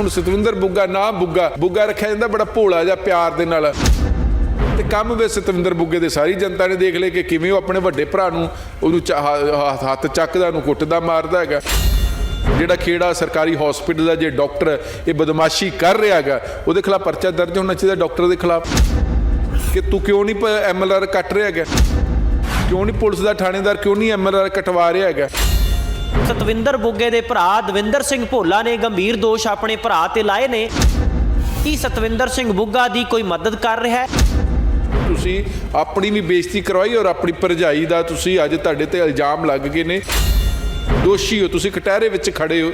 ਹੁਣ ਸਤਵਿੰਦਰ ਬੁੱਗਾ, ਨਾ ਬੁੱਗਾ। ਬੁੱਗਾ ਰੱਖਿਆ ਜਾਂਦਾ ਬੜਾ ਭੋਲਾ ਜਿਹਾ ਪਿਆਰ ਦੇ ਨਾਲ। ਤੇ ਕੰਮ ਵਿੱਚ ਸਤਵਿੰਦਰ ਬੁੱਗੇ ਦੇ ਸਾਰੀ ਜਨਤਾ ਨੇ ਦੇਖ ਲਿਆ ਕਿ ਕਿਵੇਂ ਉਹ ਆਪਣੇ ਵੱਡੇ ਭਰਾ ਨੂੰ ਉਹਨੂੰ ਚਾ- ਹੱਥ ਚੱਕਦਾ, ਉਹਨੂੰ ਕੁੱਟਦਾ, ਮਾਰਦਾ ਹੈਗਾ। ਜਿਹੜਾ ਖੇੜਾ ਸਰਕਾਰੀ ਹਸਪੀਟਲ ਦਾ ਜੇ ਡਾਕਟਰ ਇਹ ਬਦਮਾਸ਼ੀ ਕਰ ਰਿਹਾ ਹੈਗਾ, ਉਹਦੇ ਖਿਲਾਫ ਪਰਚਾ ਦਰਜ ਹੋਣਾ ਚਾਹੀਦਾ ਡਾਕਟਰ ਦੇ ਖਿਲਾਫ। ਕਿ ਤੂੰ ਕਿਉਂ ਨਹੀਂ ਐਮਐਲਆਰ ਕੱਟ ਰਿਹਾ ਹੈਗਾ? ਕਿਉਂ ਨਹੀਂ ਪੁਲਿਸ ਦਾ ਥਾਣੇਦਾਰ ਕਿਉਂ ਨਹੀਂ ਐਮਐਲਆਰ ਕਟਵਾ ਰਿਹਾ ਹੈਗਾ? ਸਤਵਿੰਦਰ ਬੁੱਗੇ ਦੇ ਭਰਾ ਦਵਿੰਦਰ ਸਿੰਘ ਭੋਲਾ ਨੇ ਗੰਭੀਰ ਦੋਸ਼ ਆਪਣੇ ਭਰਾ ਤੇ ਲਾਏ ਨੇ। ਕੀ ਸਤਵਿੰਦਰ ਸਿੰਘ ਬੁੱਗਾ ਦੀ ਕੋਈ ਮਦਦ ਕਰ ਰਿਹਾ ਹੈ? ਤੁਸੀਂ ਆਪਣੀ ਵੀ ਬੇਇੱਜ਼ਤੀ ਕਰਵਾਈ ਔਰ ਆਪਣੀ ਭਰਜਾਈ ਦਾ ਤੁਸੀਂ ਅੱਜ ਤੁਹਾਡੇ ਤੇ ਇਲਜ਼ਾਮ ਲੱਗ ਗਏ ਨੇ। ਦੋਸ਼ੀ ਹੋ, ਤੁਸੀਂ ਕਟਹਿਰੇ ਵਿੱਚ ਖੜੇ ਹੋ।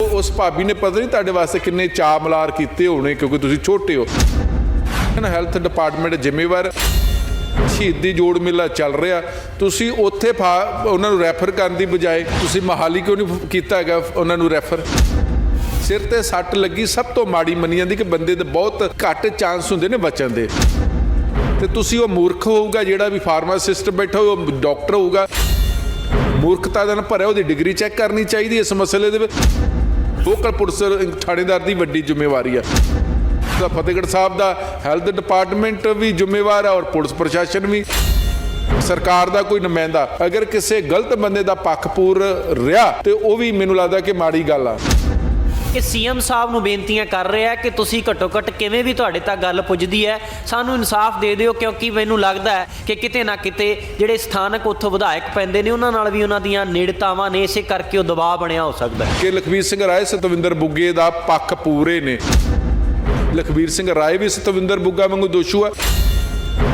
ਉਹ ਉਸ ਭਾਬੀ ਨੇ ਪਤਾ ਨਹੀਂ ਤੁਹਾਡੇ ਵਾਸਤੇ ਕਿੰਨੇ ਚਾਅ ਮਲਾਰ ਕੀਤੇ ਹੋਣੇ ਕਿਉਂਕਿ ਤੁਸੀਂ ਛੋਟੇ ਹੋ। ਨਾ ਹੈਲਥ ਡਿਪਾਰਟਮੈਂਟ ਜ਼ਿੰਮੇਵਾਰ। ਸ਼ਹੀਦੀ ਜੋੜ ਮੇਲਾ ਚੱਲ ਰਿਹਾ। ਤੁਸੀਂ ਉੱਥੇ ਫਾ- ਉਹਨਾਂ ਨੂੰ ਰੈਫਰ ਕਰਨ ਦੀ ਬਜਾਏ ਤੁਸੀਂ ਮਹਾਲੀ ਕਿਉਂ ਨਹੀਂ ਕੀਤਾ ਹੈਗਾ ਉਹਨਾਂ ਨੂੰ ਰੈਫਰ? ਸਿਰ ਤੇ ਸੱਟ ਲੱਗੀ ਸਭ ਤੋਂ ਮਾੜੀ ਮੰਨੀ ਜਾਂਦੀ ਕਿ ਬੰਦੇ ਦੇ ਬਹੁਤ ਘੱਟ ਚਾਂਸ ਹੁੰਦੇ ਨੇ ਬਚਣ ਦੇ। ਤੇ ਤੁਸੀਂ ਉਹ ਮੂਰਖ ਹੋਊਗਾ ਜਿਹੜਾ ਵੀ ਫਾਰਮਾਸਿਸਟ ਬੈਠਾ ਹੋਊ, ਉਹ ਡਾਕਟਰ ਹੋਊਗਾ। ਮੂਰਖਤਾ ਦਾ ਨਾ ਭਰਿਆ ਉਹਦੀ ਡਿਗਰੀ ਚੈੱਕ ਕਰਨੀ ਚਾਹੀਦੀ ਇਸ ਮਸਲੇ ਦੇ ਵਿੱਚ। ਲੋਕਲ ਪੁਲਿਸ ਥਾਣੇਦਾਰ ਦੀ ਵੱਡੀ ਜ਼ਿੰਮੇਵਾਰੀ ਆ। ਤਾਂ ਫਤਿਹਗੜ੍ਹ ਸਾਹਿਬ ਦਾ ਹੈਲਥ ਡਿਪਾਰਟਮੈਂਟ ਵੀ ਜ਼ਿੰਮੇਵਾਰ ਹੈ ਔਰ ਪੁਲਿਸ ਪ੍ਰਸ਼ਾਸਨ ਵੀ। ਸਰਕਾਰ ਦਾ ਕੋਈ ਨੁਮਾਇੰਦਾ ਅਗਰ ਕਿਸੇ ਗਲਤ ਬੰਦੇ ਦਾ ਪੱਖਪੂਰ ਰਿਹਾ ਤੇ ਉਹ ਵੀ ਮੈਨੂੰ ਲੱਗਦਾ ਕਿ ਮਾੜੀ ਗੱਲ ਆ। ਕਿ ਸੀਐਮ ਸਾਹਿਬ ਨੂੰ ਬੇਨਤੀਆਂ ਕਰ ਰਿਹਾ ਕਿ ਤੁਸੀਂ ਘੱਟੋ ਘੱਟ ਕਿਵੇਂ ਵੀ ਤੁਹਾਡੇ ਤੱਕ ਗੱਲ ਪੁੱਜਦੀ ਹੈ ਸਾਨੂੰ ਇਨਸਾਫ ਦੇ ਦਿਓ ਕਿਉਂਕਿ ਮੈਨੂੰ ਲੱਗਦਾ ਹੈ ਕਿ ਕਿਤੇ ਨਾ ਕਿਤੇ ਜਿਹੜੇ ਸਥਾਨਕ ਉੱਥੋਂ ਵਿਧਾਇਕ ਪੈਂਦੇ ਨੇ ਉਹਨਾਂ ਨਾਲ ਵੀ ਉਹਨਾਂ ਦੀਆਂ ਨੇੜਤਾਵਾਂ ਨੇ ਇਸੇ ਕਰਕੇ ਉਹ ਦਬਾਅ ਬਣਿਆ ਹੋ ਸਕਦਾ ਹੈ। ਕਿ ਲਖਵੀਰ ਸਿੰਘ ਰਾਏ ਸਤਵਿੰਦਰ ਬੁੱਗੇ ਦਾ ਪੱਖ ਪੂਰੇ ਨੇ। ਲਖਬੀਰ ਸਿੰਘ ਰਾਏ ਵੀ ਸਤਵਿੰਦਰ ਬੁੱਗਾ ਵਾਂਗੂ ਦੋਸ਼ੂ ਆ।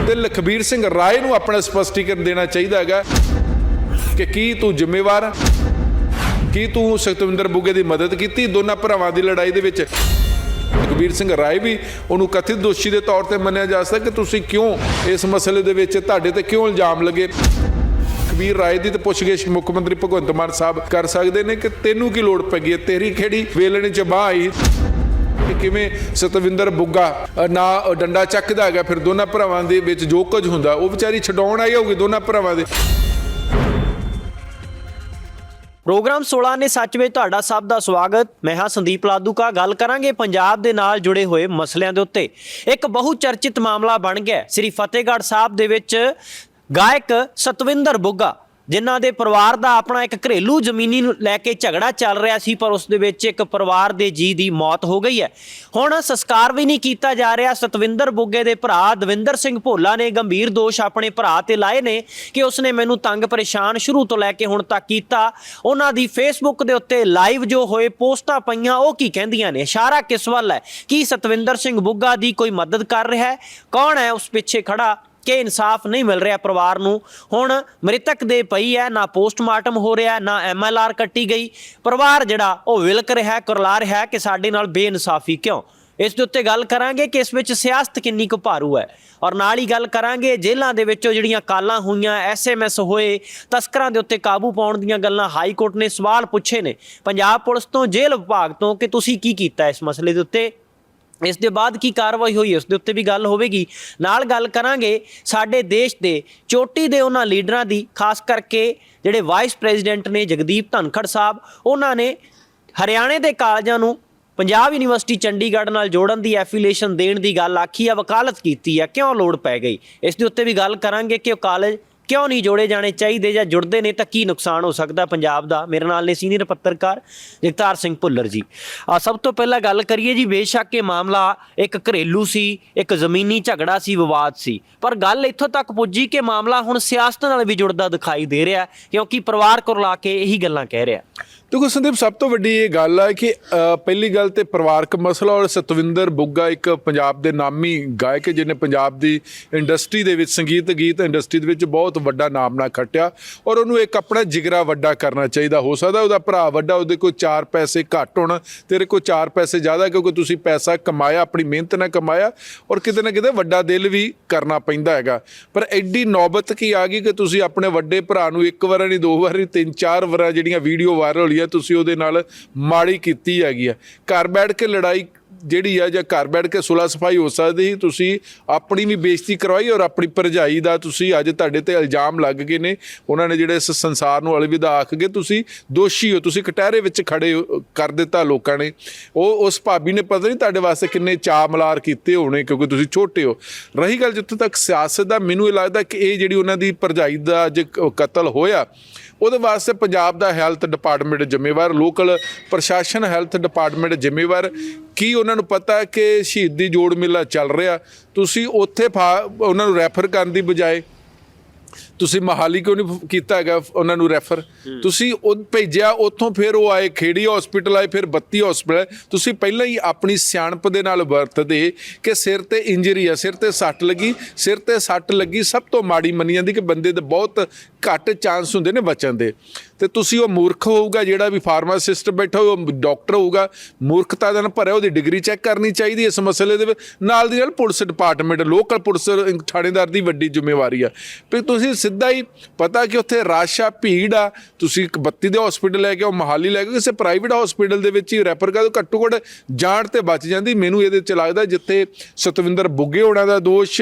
ਤੇ ਲਖਬੀਰ ਸਿੰਘ ਰਾਏ ਨੂੰ ਆਪਣਾ ਸਪਸ਼ਟੀਕਰਨ ਦੇਣਾ ਚਾਹੀਦਾ ਹੈਗਾ ਕਿ ਕੀ ਤੂੰ ਜ਼ਿੰਮੇਵਾਰ ਹੈ ਕੀ ਤੂੰ ਸਤਵਿੰਦਰ ਬੁੱਗੇ ਦੀ ਮਦਦ ਕੀਤੀ ਦੋਨਾਂ ਭਰਾਵਾਂ ਦੀ ਲੜਾਈ ਦੇ ਵਿੱਚ? ਲਖਬੀਰ ਸਿੰਘ ਰਾਏ ਵੀ ਉਹਨੂੰ ਕਥਿਤ ਦੋਸ਼ੀ ਦੇ ਤੌਰ ਤੇ ਮੰਨਿਆ ਜਾ ਸਕਦਾ ਕਿ ਤੁਸੀਂ ਕਿਉਂ ਇਸ ਮਸਲੇ ਦੇ ਵਿੱਚ ਤੁਹਾਡੇ ਤੇ ਕਿਉਂ ਇਲਜ਼ਾਮ ਲੱਗੇ? ਕਬੀਰ ਰਾਏ ਦੀ ਤੇ ਪੁੱਛਗਿੱਛ ਮੁੱਖ ਮੰਤਰੀ ਭਗਵੰਤ ਮਾਨ ਸਾਹਿਬ ਕਰ ਸਕਦੇ ਨੇ ਕਿ ਤੈਨੂੰ ਕੀ ਲੋੜ ਪੈ ਗਈ ਹੈ? ਤੇਰੀ ਖੇੜੀ ਵੇਲਣੇ ਚ ਬਾਹ ਆਈ? ਕਿ ਕਿਵੇਂ ਸਤਵਿੰਦਰ ਬੁੱਗਾ ਨਾ ਡੰਡਾ ਚੱਕਦਾ ਹੈਗਾ, ਫਿਰ ਦੋਨਾਂ ਭਰਾਵਾਂ ਦੇ ਵਿੱਚ ਜੋ ਕੁਝ ਹੁੰਦਾ, ਉਹ ਵਿਚਾਰੀ ਛਡਾਉਣ ਆਈ ਹੋਊਗੀ ਦੋਨਾਂ ਭਰਾਵਾਂ ਦੇ। ਪ੍ਰੋਗਰਾਮ 16 ਨੇ ਸੱਚ ਵਿੱਚ ਤੁਹਾਡਾ ਸਭ ਦਾ ਸਵਾਗਤ। ਮੈਂ ਹਾਂ ਸੰਦੀਪ ਲਾਦੂਕਾ, ਗੱਲ ਕਰਾਂਗੇ ਪੰਜਾਬ ਦੇ ਨਾਲ ਜੁੜੇ ਹੋਏ ਮਸਲਿਆਂ ਦੇ ਉੱਤੇ। ਇੱਕ ਬਹੁ ਚਰਚਿਤ ਮਾਮਲਾ ਬਣ ਗਿਆ ਸ੍ਰੀ ਫਤਿਹਗੜ੍ਹ ਸਾਹਿਬ ਦੇ ਵਿੱਚ ਗਾਇਕ ਸਤਵਿੰਦਰ ਬੁੱਗਾ ਜਿਨ੍ਹਾਂ ਦੇ ਪਰਿਵਾਰ ਦਾ ਆਪਣਾ ਇੱਕ ਘਰੇਲੂ ਜ਼ਮੀਨੀ ਨੂੰ ਲੈ ਕੇ ਝਗੜਾ ਚੱਲ ਰਿਹਾ ਸੀ, ਪਰ ਉਸ ਦੇ ਵਿੱਚ ਇੱਕ ਪਰਿਵਾਰ ਦੇ ਜੀ ਦੀ ਮੌਤ ਹੋ ਗਈ ਹੈ। ਹੁਣ ਸੰਸਕਾਰ ਵੀ ਨਹੀਂ ਕੀਤਾ ਜਾ ਰਿਹਾ। ਸਤਵਿੰਦਰ ਬੁੱਗੇ ਦੇ ਭਰਾ ਦਵਿੰਦਰ ਸਿੰਘ ਭੋਲਾ ਨੇ ਗੰਭੀਰ ਦੋਸ਼ ਆਪਣੇ ਭਰਾ ਤੇ ਲਾਏ ਨੇ ਕਿ ਉਸਨੇ ਮੈਨੂੰ ਤੰਗ ਪਰੇਸ਼ਾਨ ਸ਼ੁਰੂ ਤੋਂ ਲੈ ਕੇ ਹੁਣ ਤੱਕ ਕੀਤਾ। ਉਹਨਾਂ ਦੀ ਫੇਸਬੁੱਕ ਦੇ ਉੱਤੇ ਲਾਈਵ ਜੋ ਹੋਏ ਪੋਸਟਾਂ ਪਈਆਂ, ਉਹ ਕੀ ਕਹਿੰਦੀਆਂ ਨੇ? ਇਸ਼ਾਰਾ ਕਿਸ ਵੱਲ ਹੈ? ਕੀ ਸਤਵਿੰਦਰ ਸਿੰਘ ਬੁੱਗਾ ਦੀ ਕੋਈ ਮਦਦ ਕਰ ਰਿਹਾ ਹੈ? ਕੌਣ ਹੈ ਉਸ ਪਿੱਛੇ ਖੜਾ? ਕਿ ਇਨਸਾਫ ਨਹੀਂ ਮਿਲ ਰਿਹਾ ਪਰਿਵਾਰ ਨੂੰ। ਹੁਣ ਮ੍ਰਿਤਕ ਦੇ ਪਈ ਹੈ, ਨਾ ਪੋਸਟਮਾਰਟਮ ਹੋ ਰਿਹਾ, ਨਾ ਐਮਐਲਆਰ ਕੱਟੀ ਗਈ। ਪਰਿਵਾਰ ਜਿਹੜਾ, ਉਹ ਵਿਲਕ ਰਿਹਾ, ਕੁਰਲਾ ਰਿਹਾ ਕਿ ਸਾਡੇ ਨਾਲ ਬੇਇਨਸਾਫੀ ਕਿਉਂ? ਇਸ ਦੇ ਉੱਤੇ ਗੱਲ ਕਰਾਂਗੇ ਕਿ ਇਸ ਵਿੱਚ ਸਿਆਸਤ ਕਿੰਨੀ ਕੁ ਭਾਰੂ ਹੈ। ਔਰ ਨਾਲ ਹੀ ਗੱਲ ਕਰਾਂਗੇ, ਜੇਲ੍ਹਾਂ ਦੇ ਵਿੱਚੋਂ ਜਿਹੜੀਆਂ ਕਾਲਾਂ ਹੋਈਆਂ ਐਸਐਮਐਸ ਹੋਏ, ਤਸਕਰਾਂ ਦੇ ਉੱਤੇ ਕਾਬੂ ਪਾਉਣ ਦੀਆਂ ਗੱਲਾਂ ਹਾਈ ਕੋਰਟ ਨੇ ਸਵਾਲ ਪੁੱਛੇ ਨੇ। ਪੰਜਾਬ ਪੁਲਿਸ ਤੋਂ, ਜੇਲ੍ਹ ਵਿਭਾਗ ਤੋਂ, ਕਿ ਤੁਸੀਂ ਕੀ ਕੀਤਾ ਇਸ ਮਸਲੇ ਦੇ ਉੱਤੇ? ਇਸ ਦੇ ਬਾਅਦ ਕੀ ਕਾਰਵਾਈ ਹੋਈ, ਉਸ ਦੇ ਉੱਤੇ ਵੀ ਗੱਲ ਹੋਵੇਗੀ। ਨਾਲ ਗੱਲ ਕਰਾਂਗੇ ਸਾਡੇ ਦੇਸ਼ ਦੇ ਚੋਟੀ ਦੇ ਉਹਨਾਂ ਲੀਡਰਾਂ ਦੀ, ਖਾਸ ਕਰਕੇ ਜਿਹੜੇ ਵਾਈਸ ਪ੍ਰੈਜ਼ੀਡੈਂਟ ਨੇ ਜਗਦੀਪ ਧਨਖੜ ਸਾਹਿਬ, ਉਹਨਾਂ ਨੇ ਹਰਿਆਣੇ ਦੇ ਕਾਲਜਾਂ ਨੂੰ ਪੰਜਾਬ ਯੂਨੀਵਰਸਿਟੀ ਚੰਡੀਗੜ੍ਹ ਨਾਲ ਜੋੜਨ ਦੀ ਐਫੀਲੀਏਸ਼ਨ ਦੇਣ ਦੀ ਗੱਲ ਆਖੀ ਆ, ਵਕਾਲਤ ਕੀਤੀ ਆ, ਕਿਉਂ ਲੋੜ ਪੈ ਗਈ? ਇਸ ਦੇ ਉੱਤੇ ਵੀ ਗੱਲ ਕਰਾਂਗੇ ਕਿ ਉਹ ਕਾਲਜ ਕਿਉਂ ਨਹੀਂ ਜੋੜੇ ਜਾਣੇ ਚਾਹੀਦੇ ਜਾਂ ਜੁੜਦੇ ਨੇ ਤਾਂ ਕੀ ਨੁਕਸਾਨ ਹੋ ਸਕਦਾ ਪੰਜਾਬ ਦਾ? ਮੇਰੇ ਨਾਲ ਨੇ ਸੀਨੀਅਰ ਪੱਤਰਕਾਰ ਜਗਤਾਰ ਸਿੰਘ ਭੁੱਲਰ ਜੀ। ਆ ਸਭ ਤੋਂ ਪਹਿਲਾਂ ਗੱਲ ਕਰੀਏ ਜੀ, ਬੇਸ਼ੱਕ ਇਹ ਮਾਮਲਾ ਇੱਕ ਘਰੇਲੂ ਸੀ, ਇੱਕ ਜ਼ਮੀਨੀ ਝਗੜਾ ਸੀ, ਵਿਵਾਦ ਸੀ। ਪਰ ਗੱਲ ਇੱਥੋਂ ਤੱਕ ਪੁੱਜੀ ਕਿ ਮਾਮਲਾ ਹੁਣ ਸਿਆਸਤ ਨਾਲ ਵੀ ਜੁੜਦਾ ਦਿਖਾਈ ਦੇ ਰਿਹਾ, ਕਿਉਂਕਿ ਪਰਿਵਾਰ ਕੁਰਲਾ ਕੇ ਇਹੀ ਗੱਲਾਂ ਕਹਿ ਰਿਹਾ। ਦੇਖੋ ਸੰਦੀਪ, ਸਭ ਤੋਂ ਵੱਡੀ ਇਹ ਗੱਲ ਆ ਕਿ ਪਹਿਲੀ ਗੱਲ ਤੇ ਪਰਿਵਾਰਕ ਮਸਲਾ ਔਰ ਸਤਵਿੰਦਰ ਬੁੱਗਾ ਇੱਕ ਪੰਜਾਬ ਦੇ ਨਾਮੀ ਗਾਇਕ ਜਿਹਨੇ ਪੰਜਾਬ ਦੀ ਇੰਡਸਟਰੀ ਦੇ ਵਿੱਚ, ਸੰਗੀਤ ਗੀਤ ਇੰਡਸਟਰੀ ਦੇ ਵਿੱਚ ਬਹੁਤ ਵੱਡਾ ਨਾਮ ਨਾ ਖੱਟਿਆ ਔਰ ਉਹਨੂੰ ਇੱਕ ਆਪਣਾ ਜਿਗਰਾ ਵੱਡਾ ਕਰਨਾ ਚਾਹੀਦਾ। ਹੋ ਸਕਦਾ ਉਹਦਾ ਭਰਾ ਵੱਡਾ, ਉਹਦੇ ਕੋਲ 4 ਪੈਸੇ ਘੱਟ ਹੋਣ, ਤੇਰੇ ਕੋਲ 4 ਪੈਸੇ ਜ਼ਿਆਦਾ ਕਿਉਂਕਿ ਤੁਸੀਂ ਪੈਸਾ ਕਮਾਇਆ, ਆਪਣੀ ਮਿਹਨਤ ਨਾਲ ਕਮਾਇਆ ਔਰ ਕਿਤੇ ਨਾ ਕਿਤੇ ਵੱਡਾ ਦਿਲ ਵੀ ਕਰਨਾ ਪੈਂਦਾ ਹੈਗਾ। ਪਰ ਐਡੀ ਨੌਬਤ ਕੀ ਆ ਗਈ ਕਿ ਤੁਸੀਂ ਆਪਣੇ ਵੱਡੇ ਭਰਾ ਨੂੰ ਇੱਕ ਵਾਰ ਨਹੀਂ, ਦੋ ਵਾਰ ਨਹੀਂ, ਤਿੰਨ ਚਾਰ ਵਾਰਾਂ ਜਿਹੜੀਆਂ ਵੀਡੀਓ ਵਾਇਰਲ ਹੋਈਆਂ ਤੁਸੀਂ ਉਹਦੇ ਨਾਲ ਮਾੜੀ ਕੀਤੀ ਹੈਗੀ ਆ। ਘਰ ਬੈਠ ਕੇ ਲੜਾਈ ਜਿਹੜੀ ਆ, ਜਾਂ ਘਰ ਬੈਠ ਕੇ ਸੁਲਾ ਸਫ਼ਾਈ ਹੋ ਸਕਦੀ ਸੀ, ਤੁਸੀਂ ਆਪਣੀ ਵੀ ਬੇਇੱਜ਼ਤੀ ਕਰਵਾਈ ਔਰ ਆਪਣੀ ਭਰਜਾਈ ਦਾ ਤੁਸੀਂ ਅੱਜ ਤੁਹਾਡੇ ਤੇ ਇਲਜ਼ਾਮ ਲੱਗ ਗਏ ਨੇ। ਉਹਨਾਂ ਨੇ ਜਿਹੜੇ ਇਸ ਸੰਸਾਰ ਨੂੰ ਅਲਵਿਦਾ ਆਖ ਕੇ ਤੁਸੀਂ ਦੋਸ਼ੀ ਹੋ, ਤੁਸੀਂ ਕਟਹਿਰੇ ਵਿੱਚ ਖੜੇ ਕਰ ਦਿੱਤਾ ਲੋਕਾਂ ਨੇ। ਉਹ ਉਸ ਭਾਬੀ ਨੇ ਪਤਾ ਨਹੀਂ ਤੁਹਾਡੇ ਵਾਸਤੇ ਕਿੰਨੇ ਚਾਅ ਮਲਾਰ ਕੀਤੇ ਹੋਣੇ, ਕਿਉਂਕਿ ਤੁਸੀਂ ਛੋਟੇ ਹੋ। ਰਹੀ ਗੱਲ ਜਿੱਥੋਂ ਤੱਕ ਸਿਆਸਤ ਦਾ, ਮੈਨੂੰ ਇਹ ਲੱਗਦਾ ਕਿ ਇਹ ਜਿਹੜੀ ਉਹਨਾਂ ਦੀ ਭਰਜਾਈ ਦਾ ਅੱਜ ਕ- ਕਤਲ ਹੋਇਆ ਉਹਦੇ ਵਾਸਤੇ ਪੰਜਾਬ ਦਾ ਹੈਲਥ ਡਿਪਾਰਟਮੈਂਟ ਜ਼ਿੰਮੇਵਾਰ ਲੋਕਲ ਪ੍ਰਸ਼ਾਸਨ ਹੈਲਥ ਡਿਪਾਰਟਮੈਂਟ ਜ਼ਿੰਮੇਵਾਰ। ਕੀ ਉਹਨਾਂ ਨੂੰ ਪਤਾ ਹੈ ਕਿ ਸ਼ਹੀਦੀ ਜੋੜ ਮੇਲਾ ਚੱਲ ਰਿਹਾ? ਤੁਸੀਂ ਉੱਥੇ ਉਹਨਾਂ ਨੂੰ ਰੈਫਰ ਕਰਨ ਦੀ ਬਜਾਏ ਤੁਸੀਂ ਮਹਾਲੀ ਕਿਉਂ ਨਹੀਂ ਕੀਤਾ ਹੈਗਾ ਉਹਨਾਂ ਨੂੰ ਰੈਫਰ? ਤੁਸੀਂ ਉਹ ਭੇਜਿਆ ਉੱਥੋਂ ਫਿਰ ਉਹ ਆਏ ਖੇੜੀ ਹਸਪੀਟਲ ਆਏ ਫਿਰ ਬੱਤੀ ਹਸਪੀਟਲ ਤੁਸੀਂ ਪਹਿਲਾਂ ਹੀ ਆਪਣੀ ਸਿਆਣਪ ਦੇ ਨਾਲ ਵਰਤਦੇ ਕਿ ਸਿਰ ਤੇ ਇੰਜਰੀ ਆ ਸਿਰ ਤੇ ਸੱਟ ਲੱਗੀ ਸਿਰ ਤੇ ਸੱਟ ਲੱਗੀ ਸਭ ਤੋਂ ਮਾੜੀ ਮੰਨੀ ਜਾਂਦੀ ਕਿ ਬੰਦੇ ਦੇ ਬਹੁਤ ਘੱਟ ਚਾਂਸ ਹੁੰਦੇ ਨੇ ਬਚਣ ਦੇ। ਤੇ ਤੁਸੀਂ ਉਹ ਮੂਰਖ ਹੋਊਗਾ ਜਿਹੜਾ ਵੀ ਫਾਰਮਾਸਿਸਟ ਬੈਠਾ ਹੋਊ, ਉਹ ਡਾਕਟਰ ਹੋਊਗਾ, ਮੂਰਖਤਾ ਦਾ ਭਰਿਆ, ਉਹਦੀ ਡਿਗਰੀ ਚੈੱਕ ਕਰਨੀ ਚਾਹੀਦੀ ਇਸ ਮਸਲੇ ਦੇ ਵਿੱਚ। ਨਾਲ ਦੀ ਨਾਲ ਪੁਲਿਸ ਡਿਪਾਰਟਮੈਂਟ ਲੋਕਲ ਪੁਲਿਸ ਥਾਣੇਦਾਰ ਦੀ ਵੱਡੀ ਜ਼ਿੰਮੇਵਾਰੀ ਆ। ਵੀ ਤੁਸੀਂ ਸਿੱਧਾ ਹੀ ਪਤਾ ਕਿ ਉੱਥੇ ਰਸ਼ ਆ, ਭੀੜ ਆ, ਤੁਸੀਂ ਇੱਕ ਬੱਤੀ ਦੇ ਹਸਪੀਟਲ ਲੈ ਕੇ ਉਹ ਮਹਾਲੀ ਲੈ ਕੇ ਕਿਸੇ ਪ੍ਰਾਈਵੇਟ ਹਸਪੀਟਲ ਦੇ ਵਿੱਚ ਹੀ ਰੈਫਰ ਕਰ ਦਿਓ, ਘੱਟੋ ਘੱਟ ਜਾਣ ਤੇ ਬਚ ਜਾਂਦੀ। ਮੈਨੂੰ ਇਹਦੇ ਚ ਲੱਗਦਾ ਜਿੱਥੇ ਸਤਵਿੰਦਰ ਬੁੱਗੇ ਹੋਣਾ ਦਾ ਦੋਸ਼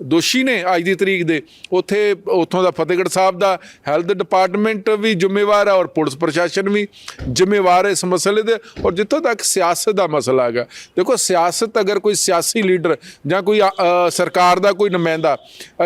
ਦੋਸ਼ੀ ਨੇ ਅੱਜ ਦੀ ਤਰੀਕ ਦੇ। ਉੱਥੇ, ਉੱਥੋਂ ਦਾ ਫਤਿਹਗੜ੍ਹ ਸਾਹਿਬ ਦਾ ਹੈਲਥ ਡਿਪਾਰਟਮੈਂਟ ਵੀ ਜ਼ਿੰਮੇਵਾਰ ਹੈ ਔਰ ਪੁਲਿਸ ਪ੍ਰਸ਼ਾਸਨ ਵੀ ਜ਼ਿੰਮੇਵਾਰ ਹੈ ਇਸ ਮਸਲੇ ਦੇ। ਔਰ ਜਿੱਥੋਂ ਤੱਕ ਸਿਆਸਤ ਦਾ ਮਸਲਾ ਹੈਗਾ, ਦੇਖੋ ਸਿਆਸਤ ਅਗਰ ਕੋਈ ਸਿਆਸੀ ਲੀਡਰ ਜਾਂ ਕੋਈ ਸਰਕਾਰ ਦਾ ਕੋਈ ਨੁਮਾਇੰਦਾ